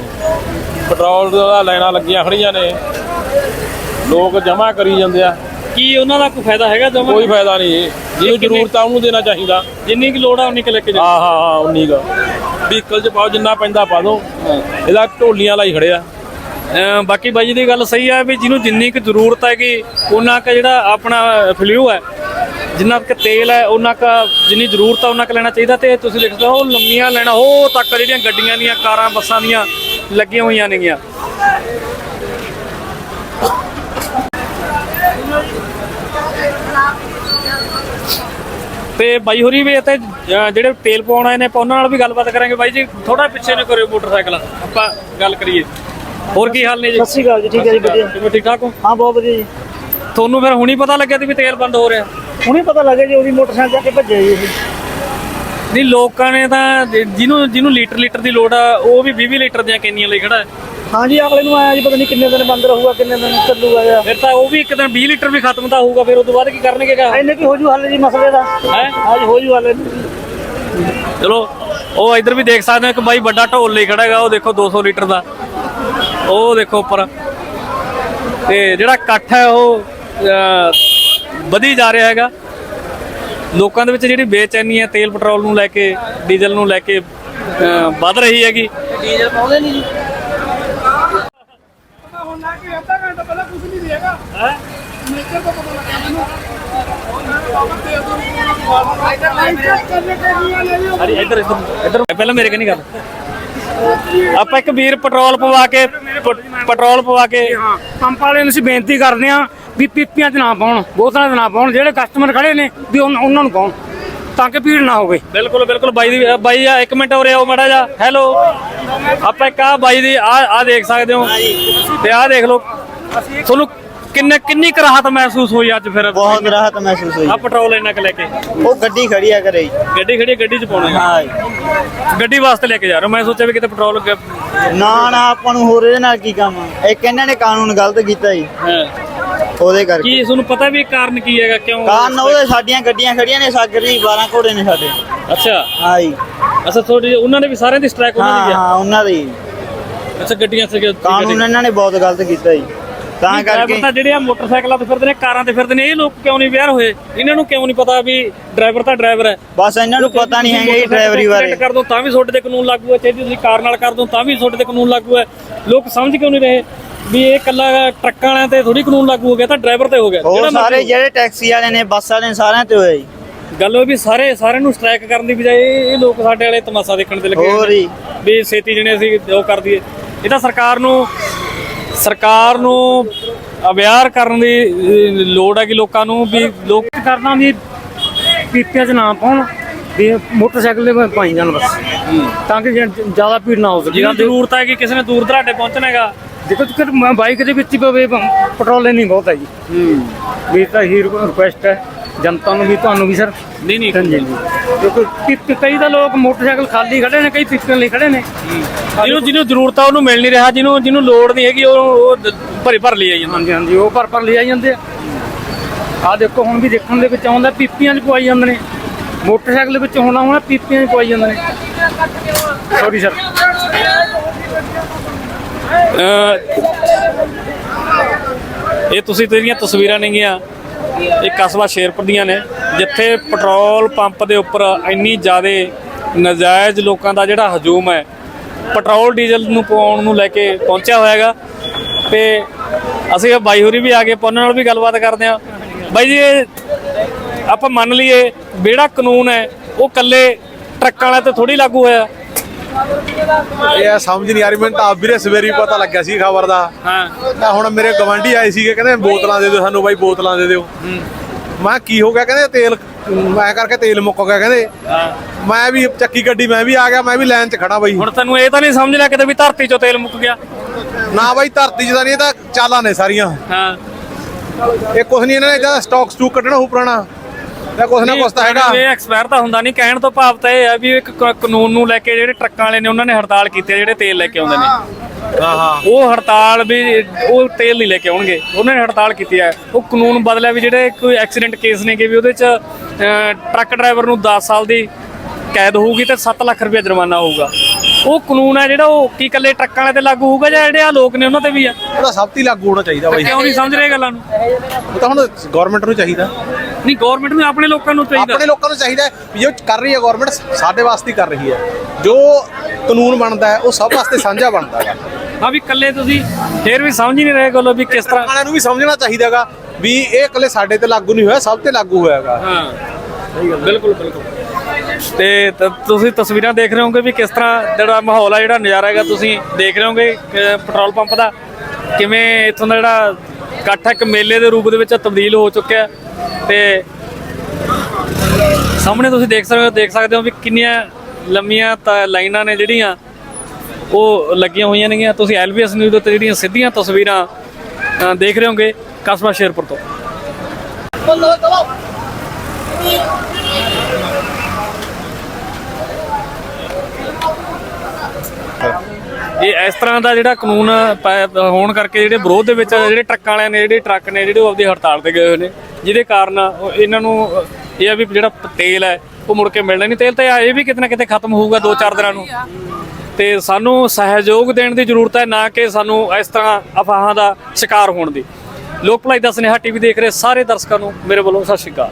ਪੈਟਰੋਲ ਦਾ ਲਾਈਨਾਂ ਲੱਗੀਆਂ ਖੜੀਆਂ ਨੇ। ਲੋਕ ਜਮ੍ਹਾਂ ਕਰੀ ਜਾਂਦੇ ਆ। ਕੀ ਉਹਨਾਂ ਦਾ ਕੋਈ ਫਾਇਦਾ ਹੈਗਾ ਜਮਾ ਕੋਈ ਫਾਇਦਾ ਨਹੀਂ ਜੀ। ਜਿਹਨੂੰ ਜ਼ਰੂਰਤ ਆ ਉਹਨੂੰ ਦੇਣਾ ਚਾਹੀਦਾ? ਜਿੰਨੀ ਕੀ ਲੋੜ ਆ ਉਨੀ ਕੁ ਲੈ ਕੇ ਜਾਓ। ਹਾਂ ਹਾਂ ਹਾਂ ਉਨੀ ਗਾ ਵਹੀਕਲ 'ਚ ਪਾਓ ਜਿੰਨਾ ਪੈਂਦਾ ਪਾ ਦਿਓ ਇਹਦਾ ਢੋਲੀਆਂ ਲਾਈ ਖੜਿਆ। ਅਮ ਬਾਕੀ ਬਾਈ ਜੀ ਦੀ ਗੱਲ ਸਹੀ ਹੈ ਵੀ ਜਿਹਨੂੰ ਜਿੰਨੀ ਕੁ ਜ਼ਰੂਰਤ ਹੈਗੀ ਉਹਨਾਂ ਕ ਜਿਹੜਾ ਆਪਣਾ ਫਲਿਊ ਹੈ ਜਿੰਨਾ ਕੁ ਤੇਲ ਹੈ ਉਹਨਾਂ ਕ ਜਿੰਨੀ ਜ਼ਰੂਰਤ ਹੈ ਉਹਨਾਂ ਕ ਲੈਣਾ ਚਾਹੀਦਾ ਤੇ ਤੁਸੀਂ ਦੇਖ ਸਕਦੇ ਹੋ ਲੰਮੀਆਂ ਲੈਣਾ ਉਹ ਤੱਕ ਜਿਹੜੀਆਂ ਗੱਡੀਆਂ ਦੀਆਂ ਕਾਰਾਂ ਬੱਸਾਂ ਦੀਆਂ ਲੱਗੀਆਂ ਹੋਈਆਂ ਨੇਗੀਆਂ। ਤੇ ਬਾਈ ਹੋਰੀ ਵੀ ਇੱਥੇ ਅ, ਜਿਹੜੇ ਤੇਲ ਪਾਉਣ ਆਏ ਨੇ ਆਪਾਂ ਉਹਨਾਂ ਨਾਲ ਵੀ ਗੱਲਬਾਤ ਕਰਾਂਗੇ। ਬਾਈ ਜੀ ਥੋੜਾ ਪਿੱਛੇ ਨੂੰ ਕਰਿਓ ਮੋਟਰਸਾਈਕਲ। ਆਪਾਂ ਗੱਲ ਕਰੀਏ। ਹੋਰ ਕੀ ਹਾਲ ਨੇ ਜੀ? ਸਤਿ ਸ਼੍ਰੀ ਅਕਾਲ ਜੀ ਠੀਕ ਹੈ ਜੀ ਵਧੀਆ। ਕਿਵੇਂ ਠੀਕ ਠਾਕ ਹੋ? ਹਾਂ ਬਹੁਤ ਵਧੀਆ ਜੀ। ਤੁਹਾਨੂੰ ਫਿਰ ਹੁਣੀ ਪਤਾ ਲੱਗਿਆ ਸੀ ਵੀ ਤੇਲ ਬੰਦ ਹੋ ਰਿਹਾ? ਹੁਣੇ ਪਤਾ ਲੱਗਿਆ ਜੀ ਉਹਦੀ ਮੋਟਰਸਾਈਕਲ ਜਾ ਕੇ ਭੱਜਿਆ ਜੀ ਇਹ। ਨਹੀਂ ਲੋਕਾਂ ਨੇ ਤਾਂ ਜਿ- ਜਿਹਨੂੰ ਜਿਹਨੂੰ ਲੀਟਰ ਲੀਟਰ ਦੀ ਲੋੜ ਆ ਉਹ ਵੀ 20 ਲੀਟਰ ਦੀਆਂ ਕੈਨੀਆਂ ਲਈ ਖੜਾ ਹੈ। ਹਾਂ ਜੀ ਅਗਲੇ ਨੂੰ ਆਇਆ ਜੀ ਪਤਾ ਨਹੀਂ ਕਿੰਨੇ ਦਿਨ ਬੰਦ ਰਹੂਗਾ ਕਿੰਨੇ ਦਿਨ ਚੱਲੂਗਾ ਜਾਂ। ਫਿਰ ਤਾਂ ਉਹ ਵੀ ਇੱਕ ਦਿਨ 20 ਲੀਟਰ ਵੀ ਖਤਮ ਤਾਂ ਹੋਊਗਾ ਫਿਰ ਉਸ ਤੋਂ ਬਾਅਦ ਕੀ ਕਰਨਗੇ ਕਾ ਇੰਨੇ ਕੀ ਹੋ ਜੂ ਹੱਲ ਜੀ ਮਸਲੇ ਦਾ। ਹੈ? ਹਾਂ ਜੀ ਹੋ ਜੂ ਹੱਲ। ਚਲੋ ਉਹ ਇੱਧਰ ਵੀ ਦੇਖ ਸਕਦੇ ਹੋ ਇੱਕ ਬਾਈ ਵੱਡਾ ਢੋਲ ਲਈ ਖੜਾ ਹੈਗਾ ਉਹ ਦੇਖੋ 200 ਲੀਟਰ ਦਾ। ਉਹ ਦੇਖੋ ਉੱਪਰ। ਤੇ ਜਿਹੜਾ ਇਕੱਠ ਹੈ ਉਹ ਵਧੀ ਜਾ ਰਿਹਾ ਹੈਗਾ। ਲੋਕਾਂ ਦੇ ਵਿੱਚ ਜਿਹੜੀ ਬੇਚੈਨੀ ਹੈ ਤੇਲ ਪੈਟਰੋਲ ਨੂੰ ਲੈ ਕੇ ਡੀਜ਼ਲ ਨੂੰ ਲੈ ਕੇ ਵੱਧ ਰਹੀ ਹੈਗੀ। ਡੀਜ਼ਲ ਪਾਉਂਦੇ ਨਹੀਂ ਜੀ। ਅਰੇ ਇੱਧਰ ਇੱਧਰ। ਇੱਧਰ। ਪਹਿਲਾਂ ਮੇਰੇ ਕਨੀ ਗੱਲ ਆਪਾਂ ਇੱਕ ਵੀਰ ਪੈਟਰੋਲ ਪਵਾ ਕੇ ਪੈਟਰੋਲ ਪਵਾ ਕੇ ਹਾਂ ਪੰਪ ਨੂੰ ਅਸੀਂ ਬੇਨਤੀ ਕਰਦੇ ਹਾਂ ਵੀ ਪੀਪੀਆਂ 'ਚ ਨਾ ਪਾਉਣ ਬੋਤਲਾਂ 'ਚ ਨਾ ਪਾਉਣ ਜਿਹੜੇ ਕਸਟਮਰ ਖੜੇ ਨੇ ਵੀ ਉਹਨਾਂ ਨੂੰ ਪਾਉਣ ਤਾਂ ਕਿ ਭੀੜ ਨਾ ਹੋਵੇ। ਬਿਲਕੁਲ ਬਿਲਕੁਲ। ਬਾਈ ਦੀ ਬਾਈ ਆ ਇੱਕ ਮਿੰਟ ਹੋ ਰਿਹਾ ਉਹ ਮੜਾ ਜਾ ਹੈਲੋ ਆਪਾਂ ਇੱਕ ਆ ਬਾਈ ਦੀ ਆ ਆ ਦੇਖ ਸਕਦੇ ਹੋ। ਤੇ ਆ ਦੇਖ ਲਓ। ਤੁਹਾਨੂੰ ਕਿੰਨੇ ਕਿੰਨੀ ਕੁ ਰਾਹਤ ਮਹਿਸੂਸ ਹੋਈ ਅੱਜ ਫਿਰ? ਬਹੁਤ ਰਾਹਤ ਮਹਿਸੂਸ ਹੋਈ। ਆ ਪੈਟਰੋਲ ਇੰਨਾ ਕੁ ਲੈ ਕੇ? ਉਹ ਗੱਡੀ ਖੜੀ ਆ ਘਰੇ ਗੱਡੀ ਖੜੀ ਹੈ, ਗੱਡੀ ਚ ਪਾਉਣਾ ਹਾਂ ਗੱਡੀ ਵਾਸਤੇ ਲੈ ਕੇ ਜਾ ਰਹੇ ਹੋ? ਮੈਂ ਸੋਚਿਆ ਵੀ ਕਿਤੇ ਪੈਟਰੋਲ ਗ- ਨਾ ਨਾ ਆਪਾਂ ਨੂੰ ਹੋਰ ਇਹਦੇ ਨਾਲ ਕੀ ਕੰਮ ਆ? ਇੱਕ ਇਹਨਾਂ ਨੇ ਕਾਨੂੰਨ ਗਲਤ ਕੀਤਾ ਜੀ। ਹਾਂ। ਉਹਦੇ ਕਰਕੇ। ਕੀ ਤੁਹਾਨੂੰ ਪਤਾ ਵੀ ਇਹ ਕਾਰਨ ਕੀ ਹੈਗਾ? ਕਿਉਂ ਕਾਰਨ ਉਹਦੇ ਸਾਡੀਆਂ ਗੱਡੀਆਂ ਖੜੀਆਂ ਨੇ ਸਾਗਰ ਦੀ 12 ਘੋੜੇ ਨੇ ਸਾਡੇ। ਅੱਛਾ। ਹਾਂ ਜੀ। ਅੱਛਾ ਤੁਹਾਡੀ ਉਹਨਾਂ ਦੇ ਵੀ ਸਾਰਿਆਂ ਦੀ ਸਟ੍ਰਾਈਕ ਉਹਨਾਂ ਹਾਂ ਦੀ ਹਾਂ ਉਹਨਾਂ ਦੀ। ਅੱਛਾ ਗੱਡੀਆਂ ਸੇ ਕਾਨੂੰਨ ਇਹਨਾਂ ਨੇ ਬਹੁਤ ਗਲਤ ਕੀਤਾ ਜੀ। ਤਾਂ ਕਰਕੇ ਤਾਂ ਜਿਹੜੇ ਆ ਮੋਟਰਸਾਈਕਲਾਂ ਤੇ ਫਿਰਦੇ ਨੇ ਕਾਰਾਂ ਤੇ ਫਿਰਦੇ ਨੇ ਇਹ ਲੋਕ ਕਿਉਂ ਨਹੀਂ ਵਿਆਹ ਹੋਏ? ਇਹਨਾਂ ਨੂੰ ਕਿਉਂ ਨਹੀਂ ਪਤਾ ਵੀ ਡਰਾਈਵਰ ਤਾਂ ਡਰਾਈਵਰ ਹੈ? ਬਸ ਇਹਨਾਂ ਨੂੰ ਪਤਾ ਨਹੀਂ ਹੈਗਾ ਜੀ ਡਰਾਈਵਰੀ ਬਾਰੇ। ਕਰ ਦੋ ਤਾਂ ਵੀ ਤੁਹਾਡੇ ਤੇ ਕਾਨੂੰਨ ਲਾਗੂ ਹੈ ਚਾਹੀਦੀ ਤੁਸੀਂ ਕਾਰ ਨਾਲ ਕਰ ਦੋ ਤਾਂ ਵੀ ਤੁਹਾਡੇ ਤੇ ਕਾਨੂੰਨ ਲਾਗੂ ਹੈ। ਲੋਕ ਸਮਝ ਕਿਉਂ ਨਹੀਂ ਰਹੇ ਵੀ ਇਹ ਕੱਲਾ ਟਰੱਕਾਂ ਵਾਲਿਆਂ ਤੇ ਥੋੜੀ ਕਾਨੂੰਨ ਲਾਗੂ ਹੋ ਗਿਆ ਤਾਂ ਡਰਾਈਵਰ ਤੇ ਹੋ ਗਿਆ। ਜਿਹੜਾ ਸਾਰੇ ਜਿਹੜੇ ਟੈਕਸੀ ਵਾਲੇ ਨੇ ਬੱਸ ਵਾਲੇ ਨੇ ਸਾਰਿਆਂ ਤੇ ਹੋਇਆ ਜੀ। ਗੱਲ ਉਹ ਵੀ ਸਾਰੇ ਸਾਰਿਆਂ ਨੂੰ ਸਟ੍ਰਾਈਕ ਕਰਨ ਦੀ ਬਜਾਏ ਇਹ ਇਹ ਲੋਕ ਸਾਡੇ ਵਾਲੇ ਤਮਾਸ਼ਾ ਦੇਖਣ ਤੇ ਲੱਗੇ ਹੋਰ ਜੀ। ਵੀ ਛੇਤੀ ਜਣੇ ਅਸੀਂ ਉਹ ਕਰ ਦਈਏ। ਇਹ ਤਾਂ ਸਰਕਾਰ ਨੂੰ ਸਰਕਾਰ ਨੂੰ ਅਵੇਅਰ ਕਰਨ ਦੀ ਲੋੜ ਹੈ ਕਿ ਲੋਕਾਂ ਨੂੰ ਵੀ ਲੋਕ ਕਰਨਾ ਵੀ ਪੀਪੀਆਂ 'ਚ ਨਾ ਪਾਉਣ ਵੀ ਮੋਟਰਸਾਈਕਲ ਦੇ ਪਾਈ ਜਾਣ ਬਸ। ਤਾਂ ਕਿ ਜ਼ਿਆਦਾ ਭੀੜ ਨਾ ਹੋ ਸਕੇ। ਜਿਹਨਾਂ ਜ਼ਰੂਰਤ ਹੈ ਕਿ ਕਿਸੇ ਨੇ ਦੂਰ ਦਰਾਡੇ ਪਹੁੰਚਣਾ ਹੈਗਾ। ਦੇਖੋ ਕਿ ਬਾਈਕ ਦੇ ਵਿੱਚ ਹੀ ਪਵੇ ਪੈਟਰੋਲ ਲੈਣੀ ਬਹੁਤ ਹੈ। ਜੀ ਵੀ ਤਾਂ ਹੀ ਰਿਕੁਐਸਟ ਹੈ। ਜਨਤਾ ਨੂੰ ਵੀ ਤੁਹਾਨੂੰ ਵੀ ਸਰ? ਨਹੀਂ ਨਹੀਂ ਹਾਂਜੀ। ਜੀ ਕਿਉਂਕਿ ਪੀਪ- ਕਈ ਤਾਂ ਲੋਕ ਮੋਟਰਸਾਈਕਲ ਖਾਲੀ ਖੜੇ ਨੇ ਕਈ ਪੀਪੀਆਂ ਲਈ ਖੜੇ ਨੇ। ਜਿਹਨੂੰ ਜਿਹਨੂੰ ਜ਼ਰੂਰਤ ਆ ਉਹਨੂੰ ਮਿਲ ਨਹੀਂ ਰਿਹਾ ਜਿਹਨੂੰ ਜਿਹਨੂੰ ਲੋੜ ਨਹੀਂ ਹੈਗੀ ਉਹ ਉਹ ਦ- ਭਰੀ ਭਰ ਲਈ ਜਾਂਦਾ। ਹਾਂਜੀ ਹਾਂਜੀ ਉਹ ਪਰ ਪਰ ਲਿਆਈ ਜਾਂਦੇ ਆ। ਆ ਦੇਖੋ ਹੁਣ ਵੀ ਦੇਖਣ ਦੇ ਵਿੱਚ ਆਉਂਦਾ ਪੀਪੀਆਂ 'ਚ ਪਵਾਈ ਜਾਂਦੇ ਨੇ। ਮੋਟਰਸਾਈਕਲ ਦੇ ਵਿੱਚ ਹੋਣਾ ਹੋਣਾ ਪੀਪੀਆਂ 'ਚ ਪਵਾਈ ਜਾਂਦੇ ਨੇ। ਸੌਰੀ ਸਰ ਇਹ ਤੁਸੀਂ ਤੇਰੀਆਂ ਤਸਵੀਰਾਂ ਨੇਗੀਆਂ। ਇਹ ਕਸਬਾ ਸ਼ੇਰਪੁਰ ਦੀਆਂ ਨੇ, ਜਿੱਥੇ ਪੈਟਰੋਲ ਪੰਪ ਦੇ ਉੱਪਰ ਇੰਨੀ ਜ਼ਿਆਦਾ ਨਜਾਇਜ਼ ਲੋਕਾਂ ਦਾ ਜਿਹੜਾ ਹਜੂਮ ਹੈ, ਪੈਟਰੋਲ ਡੀਜ਼ਲ ਨੂੰ ਪਵਾਉਣ ਨੂੰ ਲੈ ਕੇ ਪਹੁੰਚਿਆ ਹੋਇਆ ਹੈਗਾ। ਤੇ ਅਸੀਂ ਇਹ ਬਾਈ ਹੋਰੀ ਵੀ ਆ ਗਏ, ਆਪਾਂ ਉਹਨਾਂ ਨਾਲ ਵੀ ਗੱਲਬਾਤ ਕਰਦੇ ਆ ਬਾਈ ਜੀ ਆਪਾਂ ਮੰਨ ਲਈਏ ਜਿਹੜਾ ਕਾਨੂੰਨ ਹੈ, ਉਹ ਕੱਲੇ ਟਰੱਕਾਂ ਵਾਲੇ ਤੇ ਥੋੜੀ ਲਾਗੂ ਹੋਇਆ। ਇਹ ਸਮਝ ਨਹੀਂ ਆ ਰਹੀ ਮੈਨੂੰ ਤਾਂ ਆਪ ਵੀਰੇ ਸਵੇਰੀ ਪਤਾ ਲੱਗਿਆ ਸੀ ਖਬਰ ਦਾ। ਹਾਂ। ਤਾਂ ਹੁਣ ਮੇਰੇ ਗਵਾਂਢੀ ਆਏ ਸੀਗੇ ਕਹਿੰਦੇ ਬੋਤਲਾਂ ਦੇ ਦਿਓ ਸਾਨੂੰ ਬਾਈ ਬੋਤਲਾਂ ਦੇ ਦਿਓ। ਮੈਂ ਕੀ ਹੋ ਗਿਆ? ਕਹਿੰਦੇ ਤੇਲ ਮੈਂ ਕਰਕੇ ਤੇਲ ਮੁੱਕ ਗਿਆ ਕਹਿੰਦੇ। ਮੈਂ ਵੀ ਚੱਕੀ ਗੱਡੀ ਮੈਂ ਵੀ ਆ ਗਿਆ ਮੈਂ ਵੀ ਲਾਈਨ 'ਚ ਖੜਾ ਬਾਈ। ਹੁਣ ਤੈਨੂੰ ਇਹ ਤਾਂ ਨਹੀਂ ਸਮਝ ਲਿਆ ਕਿਤੇ ਵੀ ਧਰਤੀ ਚੋਂ ਤੇਲ ਮੁੱਕ ਗਿਆ। ਨਾ ਬਾਈ ਧਰਤੀ 'ਚ ਤਾਂ ਨਹੀਂ ਇਹ ਤਾਂ ਚਾਲਾਂ ਨੇ ਸਾਰੀਆਂ। ਹਾਂ। ਇਹ ਕੁਛ ਨਹੀਂ ਇਹਨਾਂ ਨੇ ਇਹਦਾ ਸਟਾਕ ਸਟੂਕ ਕੱਢਣਾ ਹੋ ਪੁਰਾਣਾ। ਇਹ ਕੁਛ ਨਾ ਕੁਛ ਤਾਂ ਹੈਗਾ। ਇਹ ਐਕਸਪਾਇਰ ਤਾਂ ਹੁੰਦਾ ਨਹੀਂ। ਕਹਿਣ ਤੋਂ ਭਾਵ ਤਾਂ ਇਹ ਹੈ ਵੀ ਇੱਕ ਕ- ਕਾਨੂੰਨ ਨੂੰ ਲੈ ਕੇ ਜਿਹੜੇ ਟਰੱਕਾਂ ਵਾਲੇ ਨੇ ਉਹਨਾਂ ਨੇ ਹੜਤਾਲ ਕੀਤੀ ਹੈ ਜਿਹੜੇ ਤੇਲ ਲੈ ਕੇ ਆਉਂਦੇ ਨੇ। ਹਾਂ ਹਾਂ। ਉਹ ਹੜਤਾਲ ਵੀ ਉਹ ਤੇਲ ਨਹੀਂ ਲੈ ਕੇ ਆਉਣਗੇ। ਉਹਨਾਂ ਨੇ ਹੜਤਾਲ ਕੀਤੀ ਹੈ ਉਹ ਕਾਨੂੰਨ ਬਦਲਿਆ ਵੀ ਜਿਹੜੇ ਕੋਈ ਐਕਸੀਡੈਂਟ ਕੇਸ ਨੇਗੇ ਵੀ ਉਹਦੇ ਚ ਅਹ, ਟਰੱਕ ਡਰਾਈਵਰ ਨੂੰ 10 ਸਾਲ ਦੀ ਕੈਦ ਹੋਊਗੀ ਤੇ 7 ਲੱਖ ਰੁਪਏ ਜੁਰਮਾਨਾ ਹੋਊਗਾ। ਉਹ ਕਾਨੂੰਨ ਹੈ ਜਿਹੜਾ ਉਹ ਕੀ ਇਕੱਲੇ ਟਰੱਕਾਂ ਵਾਲੇ ਤੇ ਲਾਗੂ ਹੋਊਗਾ ਜਾਂ ਜਿਹੜੇ ਆ ਲੋਕ ਨੇ ਉਹਨਾਂ ਤੇ ਵੀ ਆ? ਉਹਦਾ ਸਭ ਤੇ ਹੀ ਲਾਗੂ ਹੋਣਾ ਚਾਹੀਦਾ ਬਾਈ। ਕਿਉਂ ਨਹੀਂ ਸਮਝ ਰਹੇ ਗੱਲਾਂ ਨੂੰ? ਉਹ ਤਾਂ ਹੁਣ ਗਵਰਨਮੈਂਟ ਨੂੰ ਚਾਹੀਦਾ। ਨਹੀਂ ਗਵਰਨਮੈਂਟ ਨੂੰ ਆਪਣੇ ਲੋਕਾਂ ਨੂੰ ਚਾਹੀਦਾ। ਆਪਣੇ ਲੋਕਾਂ ਨੂੰ ਚਾਹੀਦਾ ਹੈ ਵੀ ਜੋ ਕਰ ਰਹੀ ਹੈ ਗਵਰਨਮੈਂਟ ਸਾਡੇ ਵਾਸਤੇ ਹੀ ਕਰ ਰਹੀ ਹੈ। ਜੋ ਕਾਨੂੰਨ ਬਣਦਾ ਹੈ ਉਹ ਸਭ ਵਾਸਤੇ ਸਾਂਝਾ ਬਣਦਾ ਹੈ। ਹਾਂ ਵੀ ਇਕੱਲੇ ਤੁਸੀਂ ਫੇਰ ਵੀ ਸਮਝ ਹੀ ਨਹੀਂ ਰਹੇ ਗੱਲ ਵੀ ਕਿਸ ਤਰ੍ਹਾਂ ਵਾਲਿਆਂ ਨੂੰ ਵੀ ਸਮਝਣਾ ਚਾਹੀਦਾਗਾ ਵੀ ਇਹ ਇਕੱਲੇ ਸਾਡੇ ਤੇ ਲਾਗੂ ਨਹੀਂ ਹੋਇਆ ਸਭ ਤੇ ਲਾਗੂ ਹੋਇਆਗਾ ਹਾਂ। ਬਿਲਕੁਲ ਬਿਲਕੁਲ। ਤੇ ਤੁਸੀਂ ਤਸਵੀਰਾਂ ਦੇਖ ਰਹੇ ਹੋਗੇ ਵੀ ਕਿਸ ਤਰ੍ਹਾਂ ਜਿਹੜਾ ਮਾਹੌਲ ਆ ਜਿਹੜਾ ਨਜ਼ਾਰਾ ਹੈਗਾ ਤੁਸੀਂ ਦੇਖ ਰਹੇ ਹੋਗੇ ਪੈਟਰੋਲ ਪੰਪ ਦਾ। ਕਿਵੇਂ ਇਥੋਂ ਦਾ ਜਿਹੜਾ ਇਕੱਠ ਇੱਕ ਮੇਲੇ ਦੇ ਰੂਪ ਦੇ ਵਿੱਚ ਤਬਦੀਲ ਹੋ ਚੁੱਕਿਆ ਤੇ ਸਾਹਮਣੇ ਤੁਸੀਂ ਦੇਖ ਸਕਦੇ ਹੋ ਦੇਖ ਸਕਦੇ ਹੋ ਵੀ ਕਿੰਨੀਆਂ ਲੰਮੀਆਂ ਤ- ਲਾਈਨਾਂ ਨੇ ਜਿਹੜੀਆਂ ਉਹ ਲੱਗੀਆਂ ਹੋਈਆਂ ਨੇਗੀਆਂ। ਤੁਸੀਂ ਐਲਬੀਐਸ ਨਿਊਜ਼ ਦੇ ਉੱਤੇ ਜਿਹੜੀਆਂ ਸਿੱਧੀਆਂ ਤਸਵੀਰਾਂ ਦੇਖ ਰਹੇ ਹੋਗੇ ਕਸਬਾ ਸ਼ੇਰਪੁਰ ਤੋਂ। ਇਹ ਇਸ ਤਰ੍ਹਾਂ ਦਾ ਜਿਹੜਾ ਕਾਨੂੰਨ ਪੈ- ਹੋਣ ਕਰਕੇ ਜਿਹੜੇ ਵਿਰੋਧ ਦੇ ਵਿੱਚ ਜਿਹੜੇ ਟਰੱਕਾਂ ਵਾਲਿਆਂ ਨੇ, ਜਿਹੜੇ ਟਰੱਕ ਨੇ, ਜਿਹੜੇ ਉਹ ਆਪਦੀ ਹੜਤਾਲ ਤੇ ਗਏ ਹੋਏ ਨੇ, ਜਿਹਦੇ ਕਾਰਨ ਇਹਨਾਂ ਨੂੰ, ਇਹ ਆ ਵੀ ਜਿਹੜਾ ਤੇਲ ਹੈ, ਉਹ ਮੁੜ ਕੇ ਮਿਲਣਾ ਨਹੀਂ। ਤੇਲ ਤਾਂ ਇਹ ਵੀ ਕਿਤੇ ਨਾ ਕਿਤੇ ਖਤਮ ਹੋਊਗਾ 2-4 ਦਿਨਾਂ ਨੂੰ। ਤੇ ਸਾਨੂੰ ਸਹਿਯੋਗ ਦੇਣ ਦੀ ਜ਼ਰੂਰਤ ਹੈ, ਨਾ ਕਿ ਸਾਨੂੰ ਇਸ ਤਰ੍ਹਾਂ ਅਫਵਾਹਾਂ ਦਾ ਸ਼ਿਕਾਰ ਹੋਣ ਦੀ। ਲੋਕ ਭਲਾਈ ਦਾ ਸੁਨੇਹਾ ਟੀਵੀ ਦੇਖ ਰਹੇ ਸਾਰੇ ਦਰਸ਼ਕਾਂ ਨੂੰ, ਮੇਰੇ ਵੱਲੋਂ ਸਤਿ ਸ਼੍ਰੀ ਅਕਾਲ।